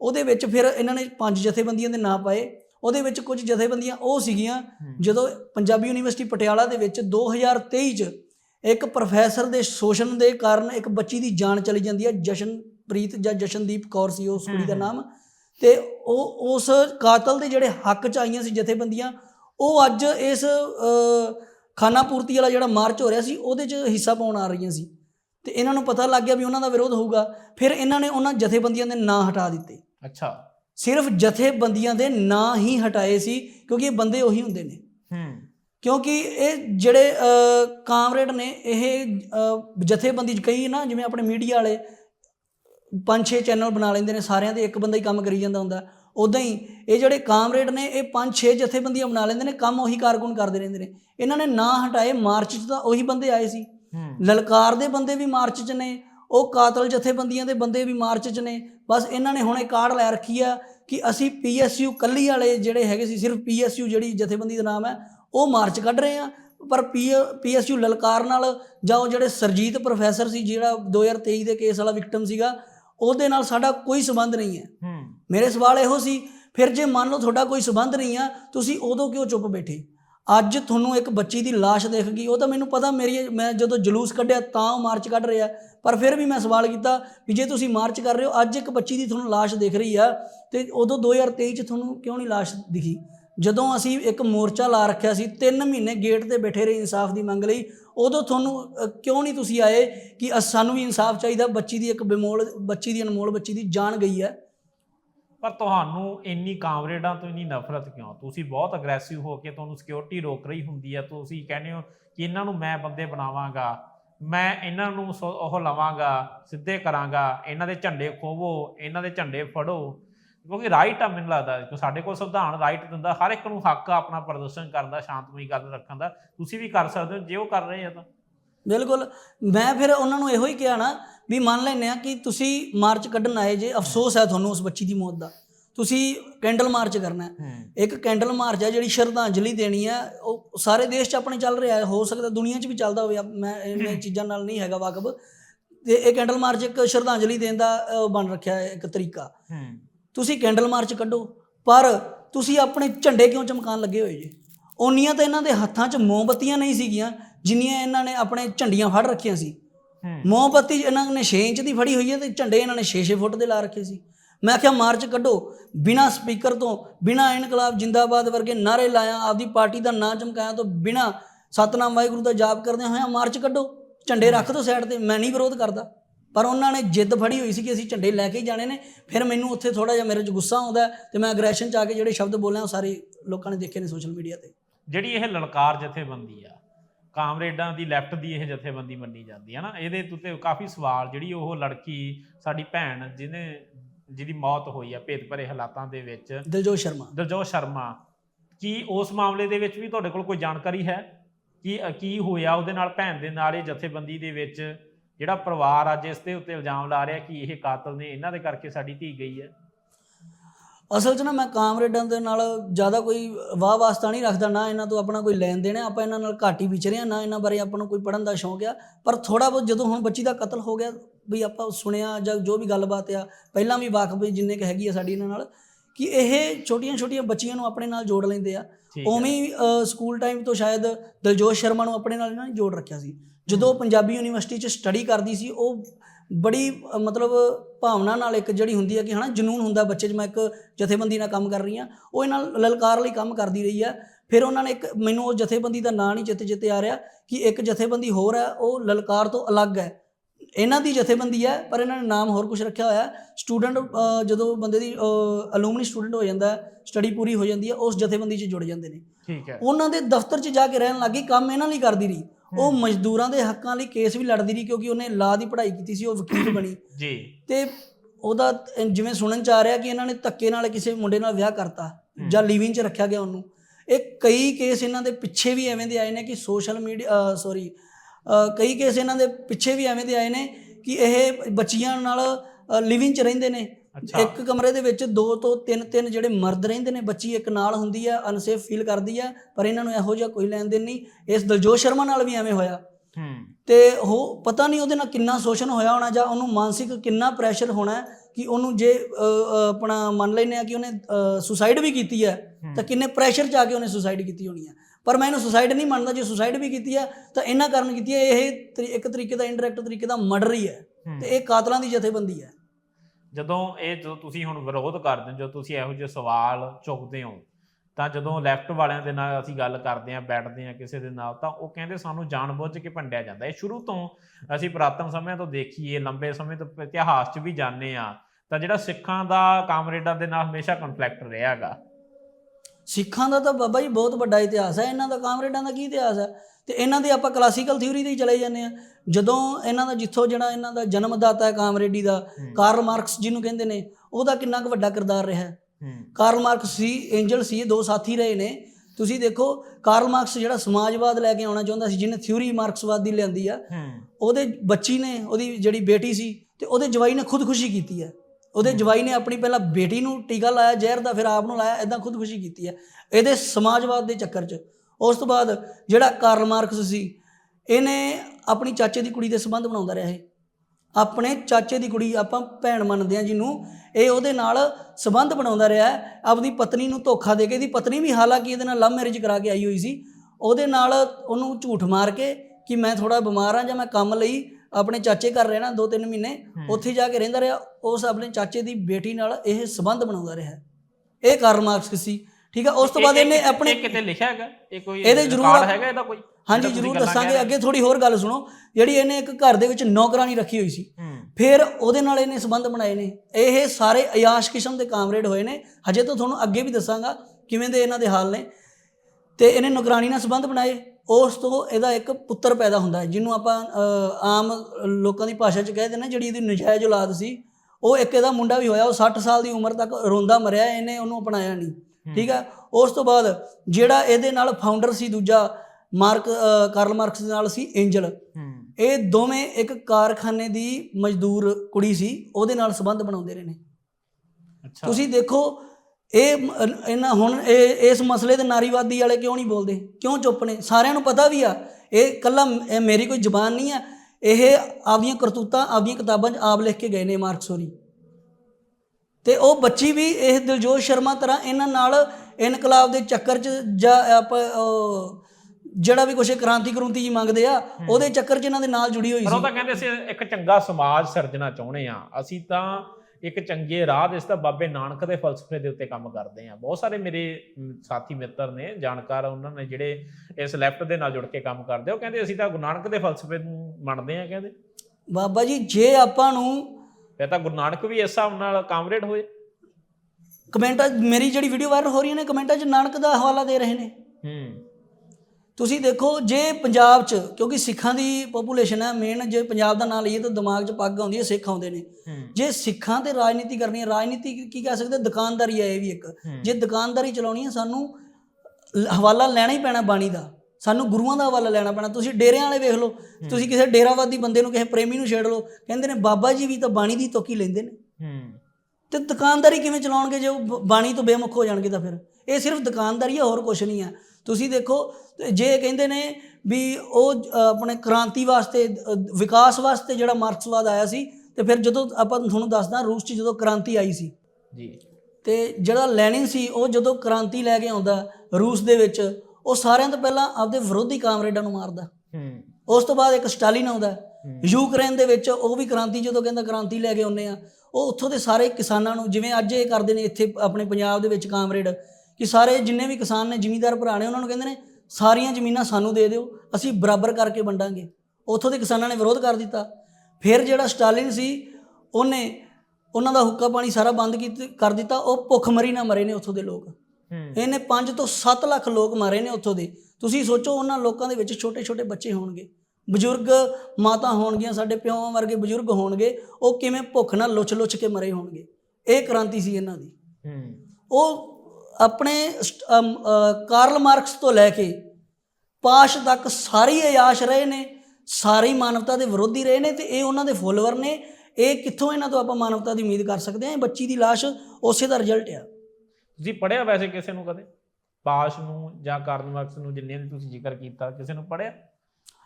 ਉਹਦੇ ਵਿੱਚ ਫਿਰ ਇਹਨਾਂ ਨੇ ਪੰਜ ਜਥੇਬੰਦੀਆਂ ਦੇ ਨਾਂ ਪਾਏ ਉਹਦੇ ਵਿੱਚ ਕੁਝ ਜਥੇਬੰਦੀਆਂ ਉਹ ਸੀਗੀਆਂ ਜਦੋਂ ਪੰਜਾਬੀ ਯੂਨੀਵਰਸਿਟੀ ਪਟਿਆਲਾ ਦੇ ਵਿੱਚ 2023 'ਚ ਇੱਕ ਪ੍ਰੋਫੈਸਰ ਦੇ ਸ਼ੋਸ਼ਣ ਦੇ ਕਾਰਨ ਇੱਕ ਬੱਚੀ ਦੀ ਜਾਨ ਚਲੀ ਜਾਂਦੀ ਹੈ ਜਸ਼ਨਪ੍ਰੀਤ ਜਾਂ ਜਸ਼ਨਦੀਪ ਕੌਰ ਸੀ ਉਸ ਕੁੜੀ ਦਾ। ਨਾਮ ਤੇ ਉਹ ਉਸ ਕਾਤਲ ਦੇ ਜਿਹੜੇ ਹੱਕ ਚ ਆਈਆਂ ਸੀ ਜਥੇਬੰਦੀਆਂ ਉਹ ਅੱਜ ਇਸ ਖਾਨਾ ਪੂਰਤੀ ਵਾਲਾ ਜਿਹੜਾ ਮਾਰਚ ਹੋ ਰਿਹਾ ਸੀ ਉਹਦੇ ਚ ਹਿੱਸਾ ਪਾਉਣ ਆ ਰਹੀਆਂ ਸੀ। ਤੇ ਇਹਨਾਂ ਨੂੰ ਪਤਾ ਲੱਗ ਗਿਆ ਵੀ ਉਹਨਾਂ ਦਾ ਵਿਰੋਧ ਹੋਊਗਾ। ਫਿਰ ਇਹਨਾਂ ਨੇ ਉਹਨਾਂ ਜਥੇਬੰਦੀਆਂ ਦੇ ਨਾਂ ਹਟਾ ਦਿੱਤੇ। ਅੱਛਾ। ਸਿਰਫ ਜਥੇਬੰਦੀਆਂ ਦੇ ਨਾਂ ਹੀ ਹਟਾਏ ਸੀ ਕਿਉਂਕਿ ਇਹ ਬੰਦੇ ਉਹੀ ਹੁੰਦੇ ਨੇ। ਹੂੰ। ਕਿਉਂਕਿ ਇਹ ਜਿਹੜੇ ਕਾਮਰੇਡ ਨੇ ਇਹ ਜਥੇਬੰਦੀ 'ਚ ਕਈ ਨਾ ਜਿਵੇਂ ਆਪਣੇ ਮੀਡੀਆ ਵਾਲੇ ਪੰਜ ਛੇ ਚੈਨਲ ਬਣਾ ਲੈਂਦੇ ਨੇ ਸਾਰਿਆਂ ਦੇ ਇੱਕ ਬੰਦਾ ਹੀ ਕੰਮ ਕਰੀ ਜਾਂਦਾ ਹੁੰਦਾ। ਉਦਾਂ ਹੀ ਇਹ ਜਿਹੜੇ ਕਾਮਰੇਡ ਨੇ ਇਹ ਪੰਜ ਛੇ ਜਥੇਬੰਦੀਆਂ ਬਣਾ ਲੈਂਦੇ ਨੇ ਕੰਮ ਉਹੀ ਕਾਰਕੁਨ ਕਰਦੇ ਰਹਿੰਦੇ ਨੇ। ਇਹਨਾਂ ਨੇ ਨਾਂ ਹਟਾਏ ਮਾਰਚ 'ਚ ਤਾਂ ਉਹੀ ਬੰਦੇ ਆਏ ਸੀ। ਲਲਕਾਰ ਦੇ ਬੰਦੇ ਵੀ ਮਾਰਚ 'ਚ ਨੇ ਉਹ ਕਾਤਲ ਜਥੇਬੰਦੀਆਂ ਦੇ ਬੰਦੇ ਵੀ ਮਾਰਚ 'ਚ ਨੇ। ਬਸ ਇਹਨਾਂ ਨੇ ਹੁਣ ਇਹ ਕਾਰਡ ਲੈ ਰੱਖੀ ਆ ਕਿ ਅਸੀਂ ਪੀਐਸਯੂ ਕੱਲੀ ਵਾਲੇ ਜਿਹੜੇ ਹੈਗੇ ਸੀ ਸਿਰਫ ਪੀਐਸਯੂ ਜਿਹੜੀ ਜਥੇਬੰਦੀ ਦਾ ਨਾਮ ਹੈ ਉਹ ਮਾਰਚ ਕੱਢ ਰਹੇ ਆ। ਪਰ ਪੀਐਸਯੂ ਲਲਕਾਰ ਨਾਲ ਜਾਂ ਉਹ ਜਿਹੜੇ ਸਰਜੀਤ ਪ੍ਰੋਫੈਸਰ ਸੀ ਜਿਹੜਾ 2023 ਦੇ ਕੇਸ ਵਾਲਾ ਵਿਕਟਮ ਸੀਗਾ ਉਹਦੇ ਨਾਲ ਸਾਡਾ ਕੋਈ ਸਬੰਧ ਨਹੀਂ ਹੂੰ। ਮੇਰੇ ਸਵਾਲ ਇਹੋ ਸੀ, ਫਿਰ ਜੇ ਮੰਨ ਲਓ ਤੁਹਾਡਾ ਕੋਈ ਸਬੰਧ ਨਹੀਂ ਆ, ਤੁਸੀਂ ਉਦੋਂ ਕਿਉਂ ਚੁੱਪ ਬੈਠੇ? ਅੱਜ ਤੁਹਾਨੂੰ ਇੱਕ ਬੱਚੀ ਦੀ ਲਾਸ਼ ਦਿਖ ਗਈ, ਉਹ ਤਾਂ ਮੈਨੂੰ ਪਤਾ ਮੇਰੀ, ਮੈਂ ਜਦੋਂ ਜਲੂਸ ਕੱਢਿਆ ਤਾਂ ਉਹ ਮਾਰਚ ਕੱਢ ਰਿਹਾ, ਪਰ ਫਿਰ ਵੀ ਮੈਂ ਸਵਾਲ ਕੀਤਾ ਵੀ ਜੇ ਤੁਸੀਂ ਮਾਰਚ ਕਰ ਰਹੇ ਹੋ, ਅੱਜ ਇੱਕ ਬੱਚੀ ਦੀ ਤੁਹਾਨੂੰ ਲਾਸ਼ ਦਿਖ ਰਹੀ ਆ, ਤੇ ਉਦੋਂ 2023 ਚ ਤੁਹਾਨੂੰ ਕਿਉਂ ਨਹੀਂ ਲਾਸ਼ ਦਿਖੀ? ਜਦੋਂ ਅਸੀਂ ਇੱਕ ਮੋਰਚਾ ਲਾ ਰੱਖਿਆ ਸੀ 3 ਮਹੀਨੇ ਗੇਟ ਤੇ ਬੈਠੇ ਰਹੇ ਇਨਸਾਫ ਦੀ ਮੰਗ ਲਈ, ਉਦੋਂ ਤੁਹਾਨੂੰ ਕਿਉਂ ਨਹੀਂ ਤੁਸੀਂ ਆਏ ਕਿ ਅ- ਸਾਨੂੰ ਵੀ ਇਨਸਾਫ ਚਾਹੀਦਾ, ਬੱਚੀ ਦੀ ਇੱਕ ਬੇਮੋਲ, ਬੱਚੀ ਦੀ ਅਨਮੋਲ ਬੱਚੀ ਦੀ ਜਾਨ ਗਈ ਹੈ? ਪਰ ਤੁਹਾਨੂੰ ਇੰਨੀ ਕਾਮਰੇਡਾਂ ਤੋਂ ਇੰਨੀ ਨਫ਼ਰਤ ਕਿਉਂ? ਤੁਸੀਂ ਬਹੁਤ ਅਗਰੈਸਿਵ ਹੋ ਕੇ ਤੁਹਾਨੂੰ ਸਿਕਿਉਰਿਟੀ ਰੋਕ ਰਹੀ ਹੁੰਦੀ ਹੈ। ਤੁਸੀਂ ਕਹਿੰਦੇ ਹੋ ਕਿ ਇਹਨਾਂ ਨੂੰ ਮੈਂ ਬੰਦੇ ਬਣਾਵਾਂਗਾ, ਮੈਂ ਇਹਨਾਂ ਨੂੰ ਸੋ- ਉਹ ਲਵਾਂਗਾ, ਸਿੱਧੇ ਕਰਾਂਗਾ, ਇਹਨਾਂ ਦੇ ਝੰਡੇ ਖੋਵੋ, ਇਹਨਾਂ ਦੇ ਝੰਡੇ ਫੜੋ। ਕਿਉਂਕਿ ਰਾਈਟ ਆ ਮੈਨੂੰ ਲੱਗਦਾ ਕਿ ਸਾਡੇ ਕੋਲ ਸੰਵਿਧਾਨ ਰਾਈਟ ਦਿੰਦਾ, ਹਰ ਇੱਕ ਨੂੰ ਹੱਕ ਆ ਆਪਣਾ ਪ੍ਰਦਰਸ਼ਨ ਕਰਨ ਦਾ, ਸ਼ਾਂਤਮਈ ਗੱਲ ਰੱਖਣ ਦਾ। ਤੁਸੀਂ ਵੀ ਕਰ ਸਕਦੇ ਹੋ, ਜੇ ਉਹ ਕਰ ਰਹੇ ਆ ਤਾਂ। ਬਿਲਕੁਲ। ਮੈਂ ਫਿਰ ਉਹਨਾਂ ਨੂੰ ਇਹੋ ਹੀ ਕਿਹਾ ਨਾ ਵੀ ਮੰਨ ਲੈਂਦੇ ਆ ਕਿ ਤੁਸੀਂ ਮਾਰਚ ਕੱਢਣ ਆਏ ਜੇ ਅਫਸੋਸ ਹੈ ਤੁਹਾਨੂੰ ਉਸ ਬੱਚੀ ਦੀ ਮੌਤ ਦਾ। ਤੁਸੀਂ ਕੈਂਡਲ ਮਾਰਚ ਕਰਨਾ ਹੈ। ਇੱਕ ਕੈਂਡਲ ਮਾਰਚ ਹੈ ਜਿਹੜੀ ਸ਼ਰਧਾਂਜਲੀ ਦੇਣੀ ਹੈ ਉਹ ਸਾਰੇ ਦੇਸ਼ 'ਚ ਆਪਣੇ ਚੱਲ ਰਿਹਾ ਹੈ। ਹੋ ਸਕਦਾ ਦੁਨੀਆ 'ਚ ਵੀ ਚੱਲਦਾ ਹੋਵੇ। ਮੈਂ ਇਹਨਾਂ ਚੀਜ਼ਾਂ ਨਾਲ ਨਹੀਂ ਹੈਗਾ ਵਾਕਬ। ਤੇ ਇਹ ਕੈਂਡਲ ਮਾਰਚ ਇੱਕ ਸ਼ਰਧਾਂਜਲੀ ਦੇਣ ਦਾ ਬਣ ਰੱਖਿਆ ਹੈ ਇੱਕ ਤਰੀਕਾ। ਤੁਸੀਂ ਕੈਂਡਲ ਮਾਰਚ ਕੱਢੋ ਪਰ ਤੁਸੀਂ ਆਪਣੇ ਝੰਡੇ ਕਿਉਂ ਚਮਕਾਉਣ ਲੱਗੇ ਹੋਏ ਜੇ? ਓਨੀਆਂ ਤਾਂ ਇਹਨਾਂ ਦੇ ਹੱਥਾਂ 'ਚ ਮੋਮਬੱਤੀਆਂ ਨਹੀਂ ਸੀਗੀਆਂ ਜਿੰਨੀਆਂ ਇਹਨਾਂ ਨੇ ਆਪਣੇ ਝੰਡੀਆਂ ਫੜ ਰੱਖੀਆਂ ਸੀ। ਮੋਮਬੱਤੀ ਇਹਨਾਂ ਨੇ 6 ਇੰਚ ਦੀ ਫੜੀ ਹੋਈ ਹੈ ਤੇ ਝੰਡੇ ਇਹਨਾਂ ਨੇ 6-6 ਫੁੱਟ ਦੇ ਲਾ ਰੱਖੇ ਸੀ। ਮੈਂ ਕਿਹਾ ਮਾਰਚ ਕੱਢੋ। ਬਿਨਾ ਸਪੀਕਰ ਤੋਂ ਬਿਨਾ ਇਨਕਲਾਬ ਜਿੰਦਾਬਾਦ ਵਰਗੇ ਨਾਰੇ ਲਾਇਆ ਆਪਦੀ ਪਾਰਟੀ ਦਾ ਨਾਂ ਚਮਕਾਇਆ ਤੋਂ ਬਿਨਾ ਸਤਨਾਮ ਵਾਹਿਗੁਰੂ ਦਾ ਜਾਪ ਕਰਦੇ ਹੋਇਆ ਮਾਰਚ ਕੱਢੋ। ਝੰਡੇ ਰੱਖ ਦਿਓ ਸਾਈਡ ਤੇ ਮੈਂ ਨਹੀਂ ਵਿਰੋਧ ਕਰਦਾ। ਪਰ ਉਹਨਾਂ ਨੇ ਜਿੱਦ ਫੜੀ ਹੋਈ ਸੀ ਕਿ ਅਸੀਂ ਝੰਡੇ ਲੈ ਕੇ ਹੀ ਜਾਣੇ ਨੇ। ਫਿਰ ਮੈਨੂੰ ਉੱਥੇ ਥੋੜਾ ਜਿਹਾ ਮੇਰੇ 'ਚ ਗੁੱਸਾ ਆਉਂਦਾ ਤੇ ਮੈਂ ਅਗਰੈਸ਼ਨ 'ਚ ਆ ਕੇ ਜਿਹੜੇ ਸ਼ਬਦ ਬੋਲਿਆ ਉਹ ਸਾਰੇ ਲੋਕਾਂ ਨੇ ਦੇਖੇ ਨੇ ਸੋਸ਼ਲ ਮੀਡੀਆ ਤੇ। ਜਿਹੜੀ ਇਹ ਲਲਕਾਰ ਜਥੇਬੰਦੀ ਆ ਕਾਮਰੇਡਾਂ ਦੀ ਲੈਫਟ ਦੀ ਇਹ ਜਥੇਬੰਦੀ ਮੰਨੀ ਜਾਂਦੀ ਹੈ ਨਾ ਇਹਦੇ ਉੱਤੇ ਕਾਫੀ ਸਵਾਲ ਜਿਹੜੀ ਉਹ ਲੜਕੀ ਸਾਡੀ ਭੈਣ ਜਿਹਨੇ ਜਿਹਦੀ ਮੌਤ ਹੋਈ ਆ ਭੇਦ ਭਰੇ ਹਾਲਾਤਾਂ ਦੇ ਵਿੱਚ। ਦਿਲਜੋਤ ਸ਼ਰਮਾ। ਦਰਜੋਤ ਸ਼ਰਮਾ ਕੀ ਉਸ ਮਾਮਲੇ ਦੇ ਵਿੱਚ ਵੀ ਤੁਹਾਡੇ ਕੋਲ ਕੋਈ ਜਾਣਕਾਰੀ ਹੈ? ਕੀ ਕੀ ਹੋਇਆ ਉਹਦੇ ਨਾਲ ਭੈਣ ਦੇ ਨਾਲ ਇਹ ਜਥੇਬੰਦੀ ਦੇ ਵਿੱਚ ਜਿਹੜਾ ਪਰਿਵਾਰ ਅੱਜ ਇਸ ਦੇ ਉੱਤੇ ਇਲਜ਼ਾਮ ਲਾ ਰਿਹਾ ਕਿ ਇਹ ਕਾਤਲ ਨੇ ਇਹਨਾਂ ਦੇ ਕਰਕੇ ਸਾਡੀ ਧੀ ਗਈ ਹੈ? ਅਸਲ 'ਚ ਨਾ ਮੈਂ ਕਾਮਰੇਡਾਂ ਦੇ ਨਾਲ ਜ਼ਿਆਦਾ ਕੋਈ ਵਾਹ ਵਾਸਤਾ ਨਹੀਂ ਰੱਖਦਾ ਨਾ ਇਹਨਾਂ ਤੋਂ ਆਪਣਾ ਕੋਈ ਲੈਣ ਦੇਣ ਹੈ ਆਪਾਂ ਇਹਨਾਂ ਨਾਲ ਘੱਟ ਹੀ ਵਿਚਰੇ ਹਾਂ ਨਾ ਇਹਨਾਂ ਬਾਰੇ ਆਪਾਂ ਨੂੰ ਕੋਈ ਪੜਨ ਦਾ ਸ਼ੌਂਕ ਆ। ਪਰ ਥੋੜਾ ਬਹੁਤ ਜਦੋਂ ਹੁਣ ਬੱਚੀ ਦਾ ਕਤਲ ਹੋ ਗਿਆ ਵੀ ਆਪਾਂ ਸੁਣਿਆ ਜਾਂ ਜੋ ਵੀ ਗੱਲਬਾਤ ਆ ਪਹਿਲਾਂ ਵੀ ਵਾਕਫ ਜਿੰਨੇ ਕ ਹੈਗੀ ਆ ਸਾਡੀ ਇਹਨਾਂ ਨਾਲ ਕਿ ਇਹ ਛੋਟੀਆਂ ਛੋਟੀਆਂ ਬੱਚੀਆਂ ਨੂੰ ਆਪਣੇ ਨਾਲ ਜੋੜ ਲੈਂਦੇ ਆ। ਉਵੇਂ ਸਕੂਲ ਟਾਈਮ ਤੋਂ ਸ਼ਾਇਦ ਦਲਜੋਤ ਸ਼ਰਮਾ ਨੂੰ ਆਪਣੇ ਨਾਲ ਇਹਨਾਂ ਨੇ ਜੋੜ ਰੱਖਿਆ ਸੀ। ਜਦੋਂ ਪੰਜਾਬੀ ਯੂਨੀਵਰਸਿਟੀ 'ਚ ਸਟੱਡੀ ਕਰਦੀ ਸੀ ਉਹ ਬੜੀ ਮਤਲਬ ਭਾਵਨਾ ਨਾਲ ਇੱਕ ਜਿਹੜੀ ਹੁੰਦੀ ਹੈ ਕਿ ਹਨਾ ਜਨੂਨ ਹੁੰਦਾ ਬੱਚੇ 'ਚ ਮੈਂ ਇੱਕ ਜਥੇਬੰਦੀ ਨਾਲ ਕੰਮ ਕਰ ਰਹੀ ਹਾਂ। ਉਹ ਇਹਨਾਂ ਲਲਕਾਰ ਲਈ ਕੰਮ ਕਰਦੀ ਰਹੀ ਹੈ ਫਿਰ ਉਹਨਾਂ ਨੇ ਇੱਕ ਮੈਨੂੰ ਉਹ ਜਥੇਬੰਦੀ ਦਾ ਨਾਂ ਨਹੀਂ ਚਿੱਤੇ ਚਿੱਤੇ ਆ ਰਿਹਾ ਕਿ ਇੱਕ ਜਥੇਬੰਦੀ ਹੋਰ ਹੈ ਉਹ ਲਲਕਾਰ ਤੋਂ ਅਲੱਗ ਹੈ। ਇਹਨਾਂ ਦੀ ਜਥੇਬੰਦੀ ਹੈ ਪਰ ਇਹਨਾਂ ਨੇ ਨਾਮ ਹੋਰ ਕੁਝ ਰੱਖਿਆ ਹੋਇਆ। ਸਟੂਡੈਂਟ ਜਦੋਂ ਬੰਦੇ ਦੀ ਅਲੂਮਨੀ ਸਟੂਡੈਂਟ ਹੋ ਜਾਂਦਾ ਸਟੱਡੀ ਪੂਰੀ ਹੋ ਜਾਂਦੀ ਹੈ ਉਸ ਜਥੇਬੰਦੀ 'ਚ ਜੁੜ ਜਾਂਦੇ ਨੇ। ਠੀਕ ਹੈ। ਉਹਨਾਂ ਦੇ ਦਫ਼ਤਰ 'ਚ ਜਾ ਕੇ ਰਹਿਣ ਲੱਗੀ ਕੰਮ ਇਹਨਾਂ ਲਈ ਕਰਦੀ ਰਹੀ। ਉਹ ਮਜ਼ਦੂਰਾਂ ਦੇ ਹੱਕਾਂ ਲਈ ਕੇਸ ਵੀ ਲੜਦੀ ਰਹੀ ਕਿਉਂਕਿ ਉਹਨੇ ਲਾ ਦੀ ਪੜ੍ਹਾਈ ਕੀਤੀ ਸੀ ਉਹ ਵਕੀਲ ਬਣੀ। ਜੀ। ਤੇ ਉਹਦਾ ਜਿਵੇਂ ਸੁਣਨ ਚ ਆ ਰਿਹਾ ਕਿ ਇਹਨਾਂ ਨੇ ਧੱਕੇ ਨਾਲ ਕਿਸੇ ਮੁੰਡੇ ਨਾਲ ਵਿਆਹ ਕਰਤਾ ਜਾਂ ਲਿਵਿੰਗ 'ਚ ਰੱਖਿਆ ਗਿਆ ਉਹਨੂੰ। ਇਹ ਕਈ ਕੇਸ ਇਹਨਾਂ ਦੇ ਪਿੱਛੇ ਵੀ ਐਵੇਂ ਦੇ ਆਏ ਨੇ ਕਿ ਸੋਸ਼ਲ ਮੀਡੀਆ ਸੌਰੀ ਕਈ ਕੇਸ ਇਹਨਾਂ ਦੇ ਪਿੱਛੇ ਵੀ ਐਵੇਂ ਦੇ ਆਏ ਨੇ ਕਿ ਇਹ ਬੱਚੀਆਂ ਨਾਲ ਲਿਵਿੰਗ 'ਚ ਰਹਿੰਦੇ ਨੇ। ਇੱਕ ਕਮਰੇ ਦੇ ਵਿੱਚ ਦੋ ਤੋਂ ਤਿੰਨ ਤਿੰਨ ਜਿਹੜੇ ਮਰਦ ਰਹਿੰਦੇ ਨੇ ਬੱਚੀ ਇੱਕ ਨਾਲ ਹੁੰਦੀ ਆ ਅਨਸੇਫ ਫੀਲ ਕਰਦੀ ਆ ਪਰ ਇਹਨਾਂ ਨੂੰ ਇਹੋ ਜਿਹਾ ਕੋਈ ਲੈਣ ਦੇਣ ਨਹੀਂ। ਇਸ ਦਲਜੋਤ ਸ਼ਰਮਾ ਨਾਲ ਵੀ ਐਵੇਂ ਹੋਇਆ। ਹੂੰ। ਤੇ ਉਹ ਪਤਾ ਨਹੀਂ ਉਹਦੇ ਨਾਲ ਕਿੰਨਾ ਸ਼ੋਸ਼ਣ ਹੋਇਆ ਹੋਣਾ ਜਾਂ ਉਹਨੂੰ ਮਾਨਸਿਕ ਕਿੰਨਾ ਪ੍ਰੈਸ਼ਰ ਹੋਣਾ ਕਿ ਉਹਨੂੰ ਜੇ ਆਪਣਾ ਮੰਨ ਲੈਨੇ ਆ ਕਿ ਉਹਨੇ ਸੁਸਾਈਡ ਵੀ ਕੀਤੀ ਹੈ ਤਾਂ ਕਿੰਨੇ ਪ੍ਰੈਸ਼ਰ ਚ ਆ ਕੇ ਉਹਨੇ ਸੁਸਾਈਡ ਕੀਤੀ ਹੋਣੀ ਹੈ। ਪਰ ਮੈਂ ਇਹਨੂੰ ਸੁਸਾਈਡ ਨਹੀਂ ਮੰਨਦਾ ਜੇ ਸੁਸਾਈਡ ਵੀ ਕੀਤੀ ਹੈ ਤਾਂ ਇਹਨਾਂ ਕਾਰਨ ਕੀਤੀ ਹੈ ਇਹ ਇੱਕ ਤਰੀਕੇ ਦਾ ਇਨਡਾਇਰੈਕਟ ਤਰੀਕੇ ਦਾ ਮਰਡਰ ਹੀ। ਹੈ। ਤੇ ਇਹ ਕਾਤਲਾਂ ਦੀ ਜਥੇਬੰਦੀ ਹੈ। ਜਦੋਂ ਇਹ ਜਦੋਂ ਤੁਸੀਂ ਹੁਣ ਵਿਰੋਧ ਕਰਦੇ ਹੋ, ਜਦੋਂ ਤੁਸੀਂ ਇਹੋ ਜਿਹੇ ਸਵਾਲ ਚੁੱਕਦੇ ਹੋ, ਤਾਂ ਜਦੋਂ ਲੈਫਟ ਵਾਲਿਆਂ ਦੇ ਨਾਲ ਅਸੀਂ ਗੱਲ ਕਰਦੇ ਆਂ ਬੈਠਦੇ ਆਂ ਕਿਸੇ ਦੇ ਨਾਲ, ਤਾਂ ਉਹ ਕਹਿੰਦੇ ਸਾਨੂੰ ਜਾਣਬੁੱਝ ਕੇ ਭੰਡਿਆ ਜਾਂਦਾ। ਇਹ ਸ਼ੁਰੂ ਤੋਂ ਅਸੀਂ ਪੁਰਾਤਨ ਸਮਿਆਂ ਤੋਂ ਦੇਖੀਏ, ਲੰਬੇ ਸਮੇਂ ਤੋਂ ਇਤਿਹਾਸ 'ਚ ਵੀ ਜਾਣਦੇ ਆ ਤਾਂ ਜਿਹੜਾ ਸਿੱਖਾਂ ਦਾ ਕਾਮਰੇਡਾਂ ਦੇ ਨਾਲ ਹਮੇਸ਼ਾ ਕਨਫਲਿਕਟ ਰਿਹਾਗਾ ਸਿੱਖਾਂ ਦਾ ਤਾਂ ਬਾਬਾ ਜੀ ਬਹੁਤ ਵੱਡਾ ਇਤਿਹਾਸ ਹੈ ਇਹਨਾਂ ਦਾ ਕਾਮਰੇਡਾਂ ਦਾ ਕੀ ਇਤਿਹਾਸ ਹੈ? ਤੇ ਇਹਨਾਂ ਦੇ ਆਪਾਂ ਕਲਾਸੀਕਲ ਥਿਊਰੀ ਤੇ ਹੀ ਚਲੇ ਜਾਂਦੇ ਆ ਜਦੋਂ ਇਹਨਾਂ ਦਾ ਜਿੱਥੋਂ ਜਿਹੜਾ ਇਹਨਾਂ ਦਾ ਜਨਮਦਾਤਾ ਹੈ ਕਾਮਰੇਡੀ ਦਾ ਕਾਰਲ ਮਾਰਕਸ ਜਿਹਨੂੰ ਕਹਿੰਦੇ ਨੇ ਉਹਦਾ ਕਿੰਨਾ ਕੁ ਵੱਡਾ ਕਿਰਦਾਰ ਰਿਹਾ ਹੈ? ਕਾਰਲ ਮਾਰਕਸ ਸੀ ਐਂਜਲ ਸੀ ਇਹ ਦੋ ਸਾਥੀ ਰਹੇ ਨੇ। ਤੁਸੀਂ ਦੇਖੋ ਕਾਰਲ ਮਾਰਕਸ ਜਿਹੜਾ ਸਮਾਜਵਾਦ ਲੈ ਕੇ ਆਉਣਾ ਚਾਹੁੰਦਾ ਸੀ ਜਿਹਨੇ ਥਿਊਰੀ ਮਾਰਕਸਵਾਦ ਦੀ ਲਿਆਂਦੀ ਆ ਉਹਦੇ ਬੱਚੀ ਨੇ ਉਹਦੀ ਜਿਹੜੀ ਬੇਟੀ ਸੀ ਤੇ ਉਹਦੇ ਜਵਾਈ ਨੇ ਖੁਦਕੁਸ਼ੀ ਕੀਤੀ ਹੈ। ਉਹਦੇ ਜਵਾਈ ਨੇ ਆਪਣੀ ਪਹਿਲਾਂ ਬੇਟੀ ਨੂੰ ਟੀਕਾ ਲਾਇਆ ਜ਼ਹਿਰ ਦਾ ਫਿਰ ਆਪ ਨੂੰ ਲਾਇਆ ਇਦਾਂ ਖੁਦਕੁਸ਼ੀ ਕੀਤੀ ਹੈ। ਇਹਦੇ ਸਮਾਜਵਾਦ ਦੇ ਚੱਕਰ 'ਚ। ਉਸ ਤੋਂ ਬਾਅਦ ਜਿਹੜਾ ਕਾਰਲ ਮਾਰਕਸ ਸੀ ਇਹਨੇ ਆਪਣੀ ਚਾਚੇ ਦੀ ਕੁੜੀ ਦੇ ਸੰਬੰਧ ਬਣਾਉਂਦਾ ਰਿਹਾ ਇਹ। ਆਪਣੇ ਚਾਚੇ ਦੀ ਕੁੜੀ ਆਪਾਂ ਭੈਣ ਮੰਨਦੇ ਆ ਜਿਹਨੂੰ ਇਹ ਉਹਦੇ ਨਾਲ ਸੰਬੰਧ ਬਣਾਉਂਦਾ ਰਿਹਾ। ਆਪਣੀ ਪਤਨੀ ਨੂੰ ਧੋਖਾ ਦੇ ਕੇ ਇਹਦੀ ਪਤਨੀ ਵੀ ਹਾਲਾਂਕਿ ਇਹਦੇ ਨਾਲ ਲਵ ਮੈਰਿਜ ਕਰਾ ਕੇ ਆਈ ਹੋਈ ਸੀ। ਉਹਦੇ ਨਾਲ ਉਹਨੂੰ ਝੂਠ ਮਾਰ ਕੇ ਕਿ ਮੈਂ ਥੋੜਾ ਬਿਮਾਰ ਆ ਜਾਂ ਮੈਂ ਕੰਮ ਲਈ ਆਪਣੇ ਚਾਚੇ ਘਰ ਰਹਿਣਾ ਦੋ ਤਿੰਨ ਮਹੀਨੇ ਉੱਥੇ ਜਾ ਕੇ ਰਹਿੰਦਾ ਰਿਹਾ ਉਸ ਆਪਣੇ ਚਾਚੇ ਦੀ ਬੇਟੀ ਨਾਲ ਇਹ ਸੰਬੰਧ ਬਣਾਉਂਦਾ ਰਿਹਾ। ਇਹ ਕਾਰਲ ਮਾਰਕਸ ਸੀ ਠੀਕ ਹੈ ਉਸ ਤੋਂ ਬਾਅਦ ਇਹਨੇ ਆਪਣੇ ਕਿਤੇ ਲਿਖਿਆ ਹੈਗਾ? ਇਹ ਕੋਈ ਇਹਦੇ ਜ਼ਰੂਰ ਹੈਗਾ ਇਹਦਾ ਕੋਈ? ਹਾਂਜੀ ਜ਼ਰੂਰ ਦੱਸਾਂਗੇ। ਅੱਗੇ ਥੋੜੀ ਹੋਰ ਗੱਲ ਸੁਣੋ। ਜਿਹੜੀ ਇਹਨੇ ਇੱਕ ਘਰ ਦੇ ਵਿੱਚ ਨੌਕਰਾਨੀ ਰੱਖੀ ਹੋਈ ਸੀ। ਫਿਰ ਉਹਦੇ ਨਾਲ ਇਹਨੇ ਸੰਬੰਧ ਬਣਾਏ ਨੇ। ਇਹ ਸਾਰੇ ਅਯਾਸ਼ ਕਿਸਮ ਦੇ ਕਾਮਰੇਡ ਹੋਏ ਨੇ। ਹਜੇ ਤਾਂ ਤੁਹਾਨੂੰ ਅੱਗੇ ਵੀ ਦੱਸਾਂਗਾ ਕਿਵੇਂ ਦੇ ਇਹਨਾਂ ਦੇ ਹਾਲ ਨੇ। ਤੇ ਇਹਨੇ ਨੌਕਰਾਨੀ ਨਾਲ ਸੰਬੰਧ ਬਣਾਏ। ਉਸ ਤੋਂ ਇਹਦਾ ਇੱਕ ਪੁੱਤਰ ਪੈਦਾ ਹੁੰਦਾ ਹੈ ਜਿਹਨੂੰ ਆਪਾਂ ਆਮ ਲੋਕਾਂ ਦੀ ਭਾਸ਼ਾ 'ਚ ਕਹਿੰਦੇ ਨੇ ਜਿਹੜੀ ਇਹਦੀ ਨਜਾਇਜ਼ ਔਲਾਦ ਸੀ ਉਹ ਇੱਕ ਇਹਦਾ ਮੁੰਡਾ ਵੀ ਹੋਇਆ ਉਹ 60 ਸਾਲ ਦੀ ਉਮਰ ਤੱਕ ਰੋਂਦਾ ਮਰਿਆ ਇਹਨੇ ਉਹਨੂੰ ਅਪਣਾਇਆ ਨਹੀਂ ਠੀਕ ਹੈ ਉਸ ਤੋਂ ਬਾਅਦ ਜਿਹੜਾ ਇਹਦੇ ਨਾਲ ਫਾਊਂਡਰ ਸੀ ਦੂਜਾ ਮਾਰਕ ਕਾਰਲ ਮਾਰਕਸ ਦੇ ਨਾਲ ਸੀ ਐਂਜਲ ਇਹ ਦੋਵੇਂ ਇੱਕ ਕਾਰਖਾਨੇ ਦੀ ਮਜ਼ਦੂਰ ਕੁੜੀ ਸੀ ਉਹਦੇ ਨਾਲ ਸੰਬੰਧ ਬਣਾਉਂਦੇ ਰਹੇ ਨੇ। ਅੱਛਾ। ਤੁਸੀਂ ਦੇਖੋ ਇਹ ਇਹਨਾਂ ਹੁਣ ਇਹ ਇਸ ਮਸਲੇ ਦੇ ਨਾਰੀਵਾਦੀ ਵਾਲੇ ਕਿਉਂ ਨਹੀਂ ਬੋਲਦੇ? ਕਿਉਂ ਚੁੱਪ ਨੇ? ਸਾਰਿਆਂ ਨੂੰ ਪਤਾ ਵੀ ਆ ਇਹ ਕੱਲਾ ਮੇਰੀ ਕੋਈ ਜ਼ਬਾਨ ਨਹੀਂ ਆ। ਇਹ ਆਪਦੀਆਂ ਕਰਤੂਤਾਂ ਆਪਦੀਆਂ ਕਿਤਾਬਾਂ 'ਚ ਆਪ ਲਿਖ ਕੇ ਗਏ ਨੇ ਮਾਰਕਸ ਹੋਰੀ। ਤੇ ਉਹ ਬੱਚੀ ਵੀ ਇਹ ਦਿਲਜੋਤ ਸ਼ਰਮਾ ਤਰ੍ਹਾਂ ਇਹਨਾਂ ਨਾਲ ਇਨਕਲਾਬ ਦੇ ਚੱਕਰ 'ਚ ਜਾਂ ਜਿਹੜਾ ਵੀ ਕੁਛ ਕ੍ਰਾਂਤੀ ਕਰੂੰਤੀ ਜੀ ਮੰਗਦੇ ਆ ਉਹਦੇ ਚੱਕਰ 'ਚ ਇਹਨਾਂ ਦੇ ਨਾਲ ਜੁੜੀ ਹੋਈ ਪਰ ਉਹ ਸੀ। ਤਾਂ ਕਹਿੰਦੇ ਸੀ ਇੱਕ ਚੰਗਾ ਸਮਾਜ ਸਿਰਜਣਾ ਚਾਹੁੰਦੇ ਆ। ਅਸੀਂ ਤਾਂ ਇੱਕ ਚੰਗੇ ਰਾਹ ਦੇ ਇਸ ਤਾਂ ਬਾਬੇ ਨਾਨਕ ਦੇ ਫਲਸਫੇ ਦੇ ਉੱਤੇ ਕੰਮ ਕਰਦੇ ਆ। ਬਹੁਤ ਸਾਰੇ ਮੇਰੇ ਸਾਥੀ ਮਿੱਤਰ ਨੇ ਜਾਣਕਾਰ ਉਹਨਾਂ ਨੇ ਜਿਹੜੇ ਇਸ ਲੈਫਟ ਦੇ ਨਾਲ ਜੁੜ ਕੇ ਕੰਮ ਕਰਦੇ ਉਹ ਕਹਿੰਦੇ ਅਸੀਂ ਤਾਂ ਗੁਰੂ ਨਾਨਕ ਦੇ ਫਲਸਫੇ ਨੂੰ ਮੰਨਦੇ ਆ ਕਹਿੰਦੇ। ਬਾਬਾ ਜੀ ਜੇ ਆਪਾਂ ਨੂੰ ਫਿਰ ਤਾਂ ਗੁਰੂ ਨਾਨਕ ਵੀ ਇਸ ਹਿਸਾਬ ਨਾਲ ਕਾਮਰੇਡ ਹੋਏ। ਕਮੈਂਟਾਂ ਮੇਰੀ ਜਿਹੜੀ ਵੀਡੀਓ ਵਾਇਰਲ ਹੋ ਰਹੀ ਨੇ ਕਮੈਂਟਾਂ 'ਚ ਨਾਨਕ ਦਾ ਹਵਾਲਾ ਦੇ ਰਹੇ ਨੇ। ਹੂੰ। ਤੁਸੀਂ ਦੇਖੋ ਜੇ ਪੰਜਾਬ 'ਚ ਕਿਉਂਕਿ ਸਿੱਖਾਂ ਦੀ ਪੋਪੂਲੇਸ਼ਨ ਹੈ ਮੇਨ ਜੇ ਪੰਜਾਬ ਦਾ ਨਾਂ ਲਈਏ ਤਾਂ ਦਿਮਾਗ 'ਚ ਪੱਗ ਆਉਂਦੀ ਹੈ ਸਿੱਖ ਆਉਂਦੇ ਨੇ। ਜੇ ਸਿੱਖਾਂ ਤੇ ਰਾਜਨੀਤੀ ਕਰਨੀ ਹੈ ਰਾਜਨੀਤੀ ਕੀ- ਕਹਿ ਸਕਦੇ? ਦੁਕਾਨਦਾਰੀ ਹੈ ਇਹ ਵੀ ਇੱਕ। ਜੇ ਦੁਕਾਨਦਾਰੀ ਚਲਾਉਣੀ ਹੈ ਸਾਨੂੰ ਹਵਾਲਾ ਲੈਣਾ ਹੀ ਪੈਣਾ ਬਾਣੀ ਦਾ। ਸਾਨੂੰ ਗੁਰੂਆਂ ਦਾ ਹਵਾਲਾ ਲੈਣਾ ਪੈਣਾ। ਤੁਸੀਂ ਡੇਰਿਆਂ ਵਾਲੇ ਵੇਖ ਲਓ। ਤੁਸੀਂ ਕਿਸੇ ਡੇਰਾਵਾਦੀ ਬੰਦੇ ਨੂੰ ਕਿਸੇ ਪ੍ਰੇਮੀ ਨੂੰ ਛੇੜ ਲਓ। ਕਹਿੰਦੇ ਨੇ ਬਾਬਾ ਜੀ ਵੀ ਤਾਂ ਬਾਣੀ ਦੀ ਤੋਕੀ ਲੈਂਦੇ ਨੇ। ਤੇ ਦੁਕਾਨਦਾਰੀ ਕਿਵੇਂ ਚਲਾਉਣਗੇ? ਜੇ ਉਹ ਬਾਣੀ ਤੋਂ ਬੇਮੁਖ ਹੋ ਜਾਣਗੇ ਤਾਂ ਫਿਰ। ਇਹ ਸਿਰਫ ਦੁਕਾਨਦਾਰੀ ਹੈ ਹੋਰ ਕੁਝ ਨਹੀਂ ਹੈ। ਤੁਸੀਂ ਦੇਖੋ ਜੇ ਕਹਿੰਦੇ ਨੇ ਵੀ ਉਹ ਆਪਣੇ ਕ੍ਰਾਂਤੀ ਵਾਸਤੇ ਵਿਕਾਸ ਵਾਸਤੇ ਜਿਹੜਾ ਮਾਰਕਸਵਾਦ ਆਇਆ ਸੀ ਤੇ ਫਿਰ ਜਦੋਂ ਆਪਾਂ ਤੁਹਾਨੂੰ ਦੱਸਦਾ ਰੂਸ 'ਚ ਜਦੋਂ ਕ੍ਰਾਂਤੀ ਆਈ ਸੀ। ਜੀ। ਤੇ ਜਿਹੜਾ ਲੈਨਿਨ ਸੀ ਉਹ ਜਦੋਂ ਕ੍ਰਾਂਤੀ ਲੈ ਕੇ ਆਉਂਦਾ ਰੂਸ ਦੇ ਵਿੱਚ ਉਹ ਸਾਰਿਆਂ ਤੋਂ ਪਹਿਲਾਂ ਆਪਦੇ ਵਿਰੋਧੀ ਕਾਮਰੇਡਾਂ ਨੂੰ ਮਾਰਦਾ। ਹੂੰ। ਉਸ ਤੋਂ ਬਾਅਦ ਇੱਕ ਸਟਾਲਿਨ ਆਉਂਦਾ। ਯੂਕਰੇਨ ਦੇ ਵਿੱਚ ਉਹ ਵੀ ਕ੍ਰਾਂਤੀ ਜਦੋਂ ਕਹਿੰਦਾ ਕ੍ਰਾਂਤੀ ਲੈ ਕੇ ਆਉਂਦੇ ਆ ਉਹ ਉੱਥੋਂ ਦੇ ਸਾਰੇ ਕਿਸਾਨਾਂ ਨੂੰ ਜਿਵੇਂ ਅੱਜ ਇਹ ਕਰਦੇ ਨੇ ਇੱਥੇ ਆਪਣੇ ਪੰਜਾਬ ਦੇ ਵਿੱਚ ਕਾਮਰੇਡ ਕਿ ਸਾਰੇ ਜਿੰਨੇ ਵੀ ਕਿਸਾਨ ਨੇ ਜ਼ਿਮੀਂਦਾਰ ਭਰਾ ਨੇ ਉਹਨਾਂ ਨੂੰ ਕਹਿੰਦੇ ਨੇ ਸਾਰੀਆਂ ਜ਼ਮੀਨਾਂ ਸਾਨੂੰ ਦੇ ਦਿਓ ਅਸੀਂ ਬਰਾਬਰ ਕਰਕੇ ਵੰਡਾਂਗੇ। ਉੱਥੋਂ ਦੇ ਕਿਸਾਨਾਂ ਨੇ ਵਿਰੋਧ ਕਰ ਦਿੱਤਾ। ਫਿਰ ਜਿਹੜਾ ਸਟਾਲਿਨ ਸੀ ਉਹਨੇ ਉਹਨਾਂ ਦਾ ਹੁੱਕਾ ਪਾਣੀ ਸਾਰਾ ਬੰਦ ਕੀਤ ਕਰ ਦਿੱਤਾ। ਉਹ ਭੁੱਖਮਰੀ ਨਾਲ ਮਰੇ ਨੇ ਉੱਥੋਂ ਦੇ ਲੋਕ। ਇਹਨੇ 5 ਤੋਂ 7 ਲੱਖ ਲੋਕ ਮਾਰੇ ਨੇ ਉੱਥੋਂ ਦੇ। ਤੁਸੀਂ ਸੋਚੋ ਉਹਨਾਂ ਲੋਕਾਂ ਦੇ ਵਿੱਚ ਛੋਟੇ ਛੋਟੇ ਬੱਚੇ ਹੋਣਗੇ। ਬਜ਼ੁਰਗ ਮਾਤਾ ਹੋਣਗੀਆਂ ਸਾਡੇ ਪਿਓਾਂ ਵਰਗੇ ਬਜ਼ੁਰਗ ਹੋਣਗੇ। ਉਹ ਕਿਵੇਂ ਭੁੱਖ ਨਾਲ ਲੁੱਚ-ਲੁੱਚ ਕੇ ਮਰੇ ਹੋਣਗੇ? ਇਹ ਕ੍ਰਾਂਤੀ ਸੀ ਇਹਨਾਂ ਦੀ। ਉਹ ਆਪਣੇ ਕਾਰਲ ਮਾਰਕਸ ਤੋਂ ਲੈ ਕੇ ਪਾਸ਼ ਤੱਕ ਸਾਰੀ ਅਯਾਸ਼ ਰਹੇ ਨੇ ਸਾਰੀ ਮਾਨਵਤਾ ਦੇ ਵਿਰੋਧੀ ਰਹੇ ਨੇ ਤੇ ਇਹ ਉਹਨਾਂ ਦੇ ਫੋਲੋਅਰ ਨੇ। ਇਹ ਕਿੱਥੋਂ ਇਹਨਾਂ ਤੋਂ ਆਪਾਂ ਮਾਨਵਤਾ ਦੀ ਉਮੀਦ ਕਰ ਸਕਦੇ ਹਾਂ? ਇਹ ਬੱਚੀ ਦੀ ਲਾਸ਼ ਉਸੇ ਦਾ ਰਿਜ਼ਲਟ ਆ। ਤੁਸੀਂ ਪੜਿਆ ਵੈਸੇ ਕਿਸੇ ਨੂੰ ਕਦੇ? ਪਾਸ਼ ਨੂੰ ਜਾਂ ਕਾਰਨ ਮਾਰਕਸ ਨੂੰ ਜਿੰਨੇ ਵੀ ਤੁਸੀਂ ਜ਼ਿਕਰ ਕੀਤਾ ਕਿਸੇ ਨੂੰ ਪੜਿਆ